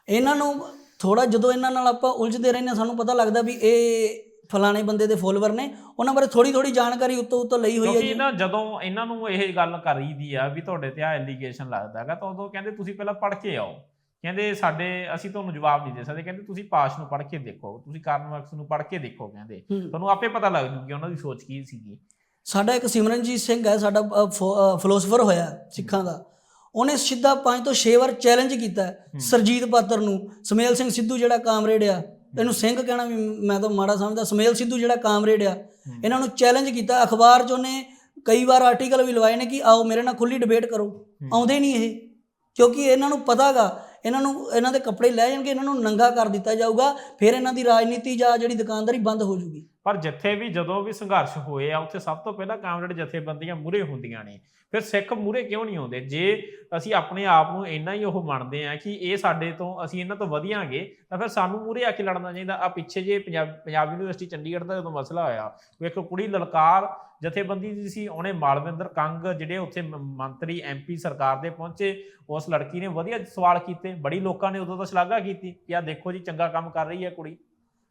ਇਹਨਾਂ ਨੂੰ ਥੋੜਾ ਜਦੋਂ ਇਹਨਾਂ ਨਾਲ ਆਪਾਂ ਉਲਝਦੇ ਰਹਿੰਦੇ ਹਾਂ ਸਾਨੂੰ ਪਤਾ ਲੱਗਦਾ ਵੀ ਇਹ ਫਲਾਣੇ ਬੰਦੇ ਦੇ ਫੋਲੋਵਰ ਨੇ ਉਹਨਾਂ ਬਾਰੇ ਥੋੜੀ ਥੋੜੀ ਜਾਣਕਾਰੀ ਉੱਤੋਂ ਉੱਤੋਂ ਲਈ ਹੋਈ ਹੈ ਕਿਉਂਕਿ ਜੀ। ਨਾ ਜਦੋਂ ਇਹਨਾਂ ਨੂੰ ਇਹ ਗੱਲ ਕਰੀਦੀ ਆ ਵੀ ਤੁਹਾਡੇ ਤੇ ਆ ਐਲੀਗੇਸ਼ਨ ਲੱਗਦਾ ਹੈਗਾ ਤਾਂ ਉਦੋਂ ਕਹਿੰਦੇ ਤੁਸੀਂ ਪਹਿਲਾਂ ਪੜ੍ਹ ਕੇ ਆਓ। ਕਹਿੰਦੇ ਸਾਡੇ ਅਸੀਂ ਤੁਹਾਨੂੰ ਜਵਾਬ ਨਹੀਂ ਦੇ ਸਕਦੇ ਕਹਿੰਦੇ ਤੁਸੀਂ ਪਾਸ਼ ਨੂੰ ਪੜ੍ਹ ਕੇ ਦੇਖੋ ਤੁਸੀਂ ਕਾਰਨ ਮਾਰਕਸ ਨੂੰ ਪੜ੍ਹ ਕੇ ਦੇਖੋ ਕਹਿੰਦੇ। ਤੁਹਾਨੂੰ ਆਪੇ ਪਤਾ ਲੱਗ ਜੂਗੀ ਉਹਨਾਂ ਦੀ ਸੋਚ ਕੀ ਸੀਗੀ। ਸਾਡਾ ਇੱਕ ਸਿਮਰਨਜੀਤ ਸਿੰਘ ਹੈ ਸਾਡਾ ਫਿਲੋਸੋਫਰ ਹੋਇਆ ਸਿੱਖਾਂ ਦਾ। ਉਹਨੇ ਸਿੱਧਾ 5 ਤੋਂ 6 ਵਾਰ ਚੈਲੰਜ ਕੀਤਾ ਸਰਜੀਤ ਪਾਤਰ ਨੂੰ ਸਮੇਲ ਸਿੰਘ ਸਿੱਧੂ ਜਿਹੜਾ ਕਾਮਰੇਡ ਆ ਇਹਨੂੰ ਸਿੰਘ ਕਹਿਣਾ ਵੀ ਮੈਂ ਤਾਂ ਮਾੜਾ ਸਮਝਦਾ। ਸਮੇਲ ਸਿੱਧੂ ਜਿਹੜਾ ਕਾਮਰੇਡ ਆ ਇਹਨਾਂ ਨੂੰ ਚੈਲੰਜ ਕੀਤਾ। ਅਖਬਾਰ 'ਚ ਉਹਨੇ ਕਈ ਵਾਰ ਆਰਟੀਕਲ ਵੀ ਲਵਾਏ ਨੇ ਕਿ ਆਓ ਮੇਰੇ ਨਾਲ ਖੁੱਲੀ ਡਿਬੇਟ ਕਰੋ। ਆਉਂਦੇ ਨਹੀਂ ਇਹ ਕਿਉਂਕਿ ਇਹਨਾਂ ਨੂੰ ਪਤਾਗਾ ਇਹਨਾਂ ਨੂੰ ਇਹਨਾਂ ਦੇ ਕੱਪੜੇ ਲੈ ਜਾਣਗੇ ਇਹਨਾਂ ਨੂੰ ਨੰਗਾ ਕਰ ਦਿੱਤਾ ਜਾਊਗਾ ਫਿਰ ਇਹਨਾਂ ਦੀ ਰਾਜਨੀਤੀ ਜਾਂ ਜਿਹੜੀ ਦੁਕਾਨਦਾਰੀ ਬੰਦ ਹੋ ਜੂਗੀ। ਪਰ ਜਿੱਥੇ ਵੀ ਜਦੋਂ ਵੀ ਸੰਘਰਸ਼ ਹੋਏ ਆ ਉੱਥੇ ਸਭ ਤੋਂ ਪਹਿਲਾਂ ਕਾਮਰੇਡ ਜਥੇਬੰਦੀਆਂ ਮੂਰੇ ਹੁੰਦੀਆਂ ਨੇ। ਫਿਰ ਸਿੱਖ ਮੂਰੇ ਕਿਉਂ ਨਹੀਂ ਆਉਂਦੇ? ਜੇ ਅਸੀਂ ਆਪਣੇ ਆਪ ਨੂੰ ਇੰਨਾ ਹੀ ਉਹ ਮੰਨਦੇ ਆ ਕਿ ਇਹ ਸਾਡੇ ਤੋਂ ਅਸੀਂ ਇਹਨਾਂ ਤੋਂ ਵਧੀਆਂਗੇ ਤਾਂ ਫਿਰ ਸਾਨੂੰ ਮੂਰੇ ਆ ਕੇ ਲੜਨਾ ਚਾਹੀਦਾ। ਆ ਪਿੱਛੇ ਜੇ ਪੰਜਾਬ ਪੰਜਾਬ ਯੂਨੀਵਰਸਿਟੀ ਚੰਡੀਗੜ੍ਹ ਦਾ ਜਦੋਂ ਮਸਲਾ ਹੋਇਆ ਇੱਕ ਕੁੜੀ ਲਲਕਾਰ ਜਥੇਬੰਦੀ ਦੀ ਸੀ ਉਹਨੇ ਮਾਲਵਿੰਦਰ ਕੰਗ ਜਿਹੜੇ ਉੱਥੇ ਮੰਤਰੀ ਐਮਪੀ ਸਰਕਾਰ ਦੇ ਪਹੁੰਚੇ ਉਸ ਲੜਕੀ ਨੇ ਵਧੀਆ ਸਵਾਲ ਕੀਤੇ। ਬੜੀ ਲੋਕਾਂ ਨੇ ਉਦੋਂ ਤਾਂ ਸ਼ਲਾਘਾ ਕੀਤੀ ਕਿ ਆ ਦੇਖੋ ਜੀ ਚੰਗਾ ਕੰਮ ਕਰ ਰਹੀ ਹੈ ਕੁੜੀ।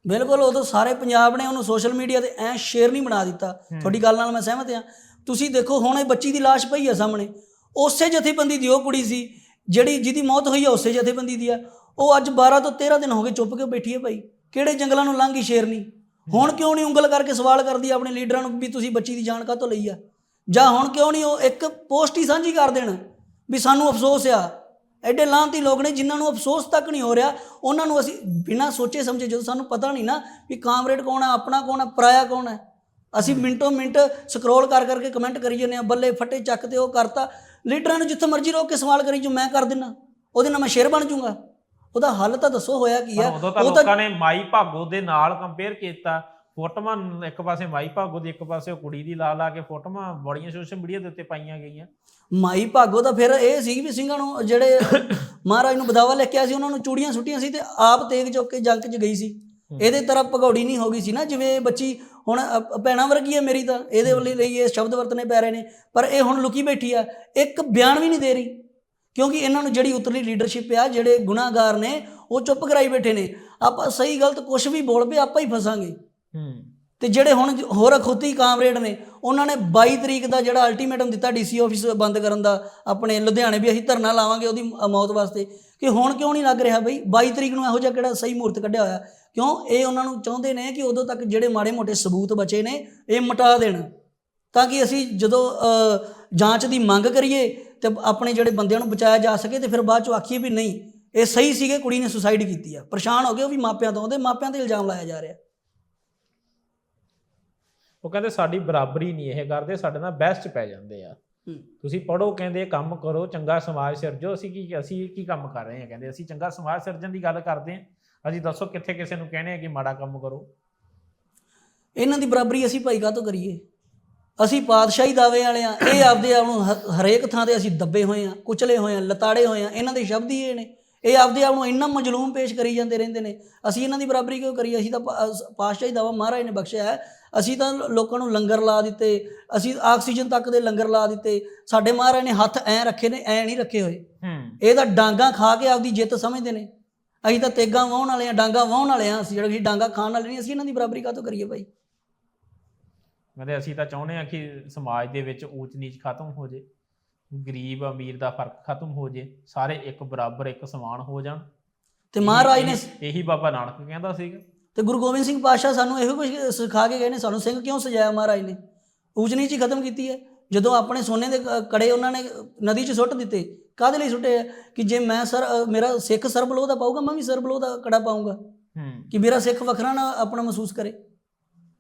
ਬਿਲਕੁਲ ਉਦੋਂ ਸਾਰੇ ਪੰਜਾਬ ਨੇ ਉਹਨੂੰ ਸੋਸ਼ਲ ਮੀਡੀਆ ਤੇ ਐ ਸ਼ੇਅਰ ਨਹੀਂ ਬਣਾ ਦਿੱਤਾ। ਤੁਹਾਡੀ ਗੱਲ ਨਾਲ ਮੈਂ ਸਹਿਮਤ ਹਾਂ। ਤੁਸੀਂ ਦੇਖੋ ਹੁਣ ਇਹ ਬੱਚੀ ਦੀ ਲਾਸ਼ ਪਈ ਆ ਸਾਹਮਣੇ। ਉਸੇ ਜਥੇਬੰਦੀ ਦੀ ਉਹ ਕੁੜੀ ਸੀ ਜਿਹੜੀ ਜਿਹਦੀ ਮੌਤ ਹੋਈ ਆ ਉਸੇ ਜਥੇਬੰਦੀ ਦੀ ਆ। ਉਹ ਅੱਜ 12 ਤੋਂ 13 ਦਿਨ ਹੋ ਗਏ ਚੁੱਪ ਕੇ ਬੈਠੀ ਹੈ ਭਾਈ। ਕਿਹੜੇ ਜੰਗਲਾਂ ਨੂੰ ਲੰਘੀ ਸ਼ੇਰ ਨਹੀਂ। ਹੁਣ ਕਿਉਂ ਨਹੀਂ ਉਂਗਲ ਕਰਕੇ ਸਵਾਲ ਕਰਦੀ ਆ ਆਪਣੇ ਲੀਡਰਾਂ ਨੂੰ ਵੀ ਤੁਸੀਂ ਬੱਚੀ ਦੀ ਜਾਨ ਕਾਹਤੋਂ ਲਈ ਆ? ਜਾਂ ਹੁਣ ਕਿਉਂ ਨਹੀਂ ਉਹ ਇੱਕ ਪੋਸਟ ਹੀ ਸਾਂਝੀ ਕਰ ਦੇਣ ਵੀ ਸਾਨੂੰ ਅਫਸੋਸ ਆ। ਐਡੇ ਲਾਂਤੀ ਲੋਕ ਨੇ ਜਿਨ੍ਹਾਂ ਨੂੰ ਅਫਸੋਸ ਤੱਕ ਨਹੀਂ ਹੋ ਰਿਹਾ। ਉਹਨਾਂ ਨੂੰ ਅਸੀਂ ਬਿਨਾਂ ਸੋਚੇ ਸਮਝੇ ਜਦੋਂ ਸਾਨੂੰ ਪਤਾ ਨਹੀਂ ਨਾ ਵੀ ਕਾਮਰੇਡ ਕੌਣ ਹੈ ਆਪਣਾ ਕੌਣ ਹੈ ਪਰਾਇਆ ਕੌਣ ਹੈ ਅਸੀਂ ਮਿੰਟੋ ਮਿੰਟ ਸਕਰੋਲ ਕਰ ਕਰਕੇ ਕਮੈਂਟ ਕਰੀ ਜਾਂਦੇ ਆ ਬੱਲੇ ਫੱਟੇ ਚੱਕ ਤੇ ਉਹ ਕਰਤਾ। ਲੀਡਰਾਂ ਨੂੰ ਜਿੱਥੇ ਮਰਜ਼ੀ ਰੋਕ ਕੇ ਸਵਾਲ ਕਰੀ ਜੋ ਮੈਂ ਕਰ ਦਿੰਨਾ। ਉਹਦੇ ਨਾਲ ਮੈਂ ਸ਼ੇਰ ਬਣ ਜਾਊਂਗਾ। ਉਹਦਾ ਹੱਲ ਤਾਂ ਦੱਸੋ ਹੋਇਆ ਕੀ ਪਰ ਹੈ ਉਦੋਂ ਤਾਂ ਲੋਕਾਂ ਨੇ ਮਾਈ ਭਾਗੋ ਦੇ ਨਾਲ ਕੰਪੇਅਰ ਕੀਤਾ। ਫੋਟੋਆਂ ਇੱਕ ਪਾਸੇ ਮਾਈ ਭਾਗੋ ਦੀ ਇੱਕ ਪਾਸੇ ਉਹ ਕੁੜੀ ਦੀ ਲਾ ਲਾ ਕੇ ਫੋਟੋਆਂ ਬੜੀਆਂ ਸੋਸ਼ਲ ਮੀਡੀਆ ਦੇ ਉੱਤੇ ਪਾਈਆਂ ਗਈਆਂ। ਮਾਈ ਭਾਗੋ ਤਾਂ ਫਿਰ ਇਹ ਸੀ ਵੀ ਸਿੰਘਾਂ ਨੂੰ ਜਿਹੜੇ ਮਹਾਰਾਜ ਨੂੰ ਬਦਾਵਾ ਲੈ ਕੇ ਆਇਆ ਸੀ ਉਹਨਾਂ ਨੂੰ ਚੂੜੀਆਂ ਸੁੱਟੀਆਂ ਸੀ ਤੇ ਆਪ ਤੇਗ ਚੁੱਕ ਕੇ ਜੰਗ 'ਚ ਗਈ ਸੀ। ਇਹਦੇ ਤਰ੍ਹਾਂ ਭਗੌੜੀ ਨਹੀਂ ਹੋ ਗਈ ਸੀ ਨਾ ਜਿਵੇਂ ਬੱਚੀ ਹੁਣ ਭੈਣਾਂ ਵਰਗੀ ਹੈ ਮੇਰੀ ਤਾਂ ਇਹਦੇ ਵੱਲ ਲਈ ਇਹ ਸ਼ਬਦ ਵਰਤਨੇ ਪੈ ਰਹੇ ਨੇ ਪਰ ਇਹ ਹੁਣ ਲੁਕੀ ਬੈਠੀ ਆ ਇੱਕ ਬਿਆਨ ਵੀ ਨਹੀਂ ਦੇ ਰਹੀ ਕਿਉਂਕਿ ਇਹਨਾਂ ਨੂੰ ਜਿਹੜੀ ਉਤਲੀ ਲੀਡਰਸ਼ਿਪ ਆ ਜਿਹੜੇ ਗੁਨਾਹਗਾਰ ਨੇ ਉਹ ਚੁੱਪ ਕਰਾਈ ਬੈਠੇ ਨੇ। ਆਪਾਂ ਸਹੀ ਗਲਤ ਕੁਝ ਵੀ ਬੋਲ ਪਏ ਆਪਾਂ ਹੀ ਫਸਾਂਗੇ। ਹੂੰ। ਤੇ ਜਿਹੜੇ ਹੁਣ ਹੋਰ ਅਖੌਤੀ ਕਾਮਰੇਡ ਨੇ ਉਹਨਾਂ ਨੇ 22 ਤਰੀਕ ਦਾ ਜਿਹੜਾ ਅਲਟੀਮੇਟਮ ਦਿੱਤਾ ਡੀਸੀ ਆਫਿਸ ਬੰਦ ਕਰਨ ਦਾ ਆਪਣੇ ਲੁਧਿਆਣੇ ਵੀ ਅਸੀਂ ਧਰਨਾ ਲਾਵਾਂਗੇ ਉਹਦੀ ਮੌਤ ਵਾਸਤੇ। ਕਿ ਹੁਣ ਕਿਉਂ ਨਹੀਂ ਲੱਗ ਰਿਹਾ ਬਈ? 22 ਤਰੀਕ ਨੂੰ ਇਹੋ ਜਿਹਾ ਕਿਹੜਾ ਸਹੀ ਮੂਰਤ ਕੱਢਿਆ ਹੋਇਆ? ਕਿਉਂ? ਇਹ ਉਹਨਾਂ ਨੂੰ ਚਾਹੁੰਦੇ ਨੇ ਕਿ ਉਦੋਂ ਤੱਕ ਜਿਹੜੇ ਮਾੜੇ ਮੋਟੇ ਸਬੂਤ ਬਚੇ ਨੇ ਇਹ ਮਟਾ ਦੇਣ। ਤਾਂ ਕਿ ਅਸੀਂ ਜਦੋਂ ਅ, ਜਾਂਚ ਦੀ ਮੰਗ ਕਰੀਏ ਤੇ ਆਪਣੇ ਜਿਹੜੇ ਬੰਦਿਆਂ ਨੂੰ ਬਚਾਇਆ ਜਾ ਸਕੇ ਤੇ ਫਿਰ ਬਾਅਦ ਚੋਂ ਆਖੀਏ ਵੀ ਨਹੀਂ ਇਹ ਸਹੀ ਸੀਗੇ ਕੁੜੀ ਨੇ ਸੁਸਾਈਡ ਕੀਤੀ ਆ। ਪਰੇਸ਼ਾਨ ਹੋ ਗਏ ਉਹ ਵੀ ਮਾਪਿਆਂ ਤੋਂ ਆਉਂਦੇ ਮਾਪਿਆਂ ਤੇ ਇਲਜ਼ਾਮ ਲਾਇਆ ਜਾ ਰਿਹਾ। ਉਹ ਕਹਿੰਦੇ ਸਾਡੀ ਬਰਾਬਰੀ ਨਹੀਂ ਇਹ ਕਰਦੇ ਸਾਡੇ ਨਾਲ ਬੈਸਟ ਪੈ ਜਾਂਦੇ ਆ। ਤੁਸੀਂ ਪੜੋ ਕਹਿੰਦੇ ਕੰਮ ਕਰੋ ਚੰਗਾ ਸਮਾਜ ਸਿਰਜੋ। ਅਸੀਂ ਕੀ ਅਸੀਂ ਕੀ ਕੰਮ ਕਰ ਰਹੇ ਹਾਂ ਕਹਿੰਦੇ। ਅਸੀਂ ਚੰਗਾ ਸਮਾਜ ਸਿਰਜਣ ਦੀ ਗੱਲ ਕਰਦੇ ਹਾਂ। ਅਸੀਂ ਦੱਸੋ ਕਿੱਥੇ ਕਿਸੇ ਨੂੰ ਕਹਿੰਦੇ ਆ ਕਿ ਮਾੜਾ ਕੰਮ ਕਰੋ। ਇਹਨਾਂ ਦੀ ਬਰਾਬਰੀ ਅਸੀਂ ਭਾਈ ਕਾਹਤੋਂ ਕਰੀਏ? ਅਸੀਂ ਪਾਤਸ਼ਾਹੀ ਦਾਵੇ ਵਾਲੇ ਆ ਇਹ ਆਪਦੇ ਆਪ ਨੂੰ ਹਰੇਕ ਥਾਂ ਤੇ ਅਸੀਂ ਦੱਬੇ ਹੋਏ ਆ ਕੁਚਲੇ ਹੋਏ ਆ ਲਤਾੜੇ ਹੋਏ ਆ ਇਹਨਾਂ ਦੇ ਸ਼ਬਦ ਹੀ ਇਹ ਨੇ। ਇਹ ਆਪਦੇ ਆਪ ਨੂੰ ਇੰਨਾ ਮਜਲੂਮ ਪੇਸ਼ ਕਰੀ ਜਾਂਦੇ ਰਹਿੰਦੇ ਨੇ। ਅਸੀਂ ਇਹਨਾਂ ਦੀ ਬਰਾਬਰੀ ਕਿਉਂ ਕਰੀਏ? ਅਸੀਂ ਤਾਂ ਪਾ- ਅਸ- ਪਾਤਸ਼ਾਹੀ ਦਾਵਾ ਮਹਾਰਾਜ ਨੇ ਬਖਸ਼ਿਆ ਹੈ। ਅਸੀਂ ਤਾਂ ਲੋਕਾਂ ਨੂੰ ਲੰਗਰ ਲਾ ਦਿੱਤੇ। ਅਸੀਂ ਆਕਸੀਜਨ ਤੱਕ ਦੇ ਲੰਗਰ ਲਾ ਦਿੱਤੇ। ਸਾਡੇ ਮਹਾਰਾਜ ਨੇ ਹੱਥ ਐ ਰੱਖੇ ਨੇ ਐ ਨਹੀਂ ਰੱਖੇ ਹੋਏ। ਹੂੰ। ਇਹ ਤਾਂ ਡਾਂਗਾ ਖਾ ਕੇ ਆਪਦੀ ਜਿੱਤ ਸਮਝਦੇ ਨੇ। ਅਸੀਂ ਤਾਂ ਤੇਗਾਂ ਵਾਹੁਣ ਵਾਲੇ ਆ ਡਾਂਗਾ ਵਾਹੁਣ ਵਾਲੇ ਆ ਅਸੀਂ। ਜਿਹੜੇ ਡਾਂਗਾ ਖਾਣ ਵਾਲੇ ਨਹੀਂ ਅਸੀਂ ਇਹਨਾਂ ਦੀ ਬਰਾਬਰੀ ਕਾਹਤੋਂ ਕਰੀਏ ਭਾਈ? ਕਹਿੰਦੇ ਅਸੀਂ ਤਾਂ ਚਾਹੁੰਦੇ ਆ ਕਿ ਸਮਾਜ ਦੇ ਵਿੱਚ ਊਚ ਨੀਚ ਖਤਮ ਹੋ ਜੇ। ਗਰੀਬ ਅਮੀਰ ਦਾ ਫ਼ਰਕ ਖਤਮ ਹੋ ਜੇ ਸਾਰੇ ਇੱਕ ਬਰਾਬਰ ਇੱਕ ਸਮਾਨ ਹੋ ਜਾਣ। ਤੇ ਮਹਾਰਾਜ ਨੇ ਇਹੀ- ਬਾਬਾ ਨਾਨਕ ਕਹਿੰਦਾ ਸੀਗਾ। ਤੇ ਗੁਰੂ ਗੋਬਿੰਦ ਸਿੰਘ ਪਾਤਸ਼ਾਹ ਸਾਨੂੰ ਇਹੋ ਕੁਝ ਸਿਖਾ ਕੇ ਗਏ ਨੇ ਸਾਨੂੰ ਸਿੰਘ ਕਿਉਂ ਸਜਾਇਆ ਮਹਾਰਾਜ ਨੇ? ਊਚ ਨੀਚ ਹੀ ਖਤਮ ਕੀਤੀ ਹੈ। ਜਦੋਂ ਆਪਣੇ ਸੋਨੇ ਦੇ ਕੜੇ ਉਹਨਾਂ ਨੇ ਨਦੀ 'ਚ ਸੁੱਟ ਦਿੱਤੇ ਕਾਹਦੇ ਲਈ ਸੁੱਟੇ ਆ? ਕਿ ਜੇ ਮੈਂ ਸਰ ਮੇਰਾ ਸਿੱਖ ਸਰਬਲੋਹ ਦਾ ਪਾਊਗਾ ਮੈਂ ਵੀ ਸਰਬਲੋਹ ਦਾ ਕੜਾ ਪਾਊਗਾ। ਹੂੰ। ਕਿ ਮੇਰਾ ਸਿੱਖ ਵੱਖਰਾ ਨਾ ਆਪਣਾ ਮਹਿਸੂਸ ਕਰੇ।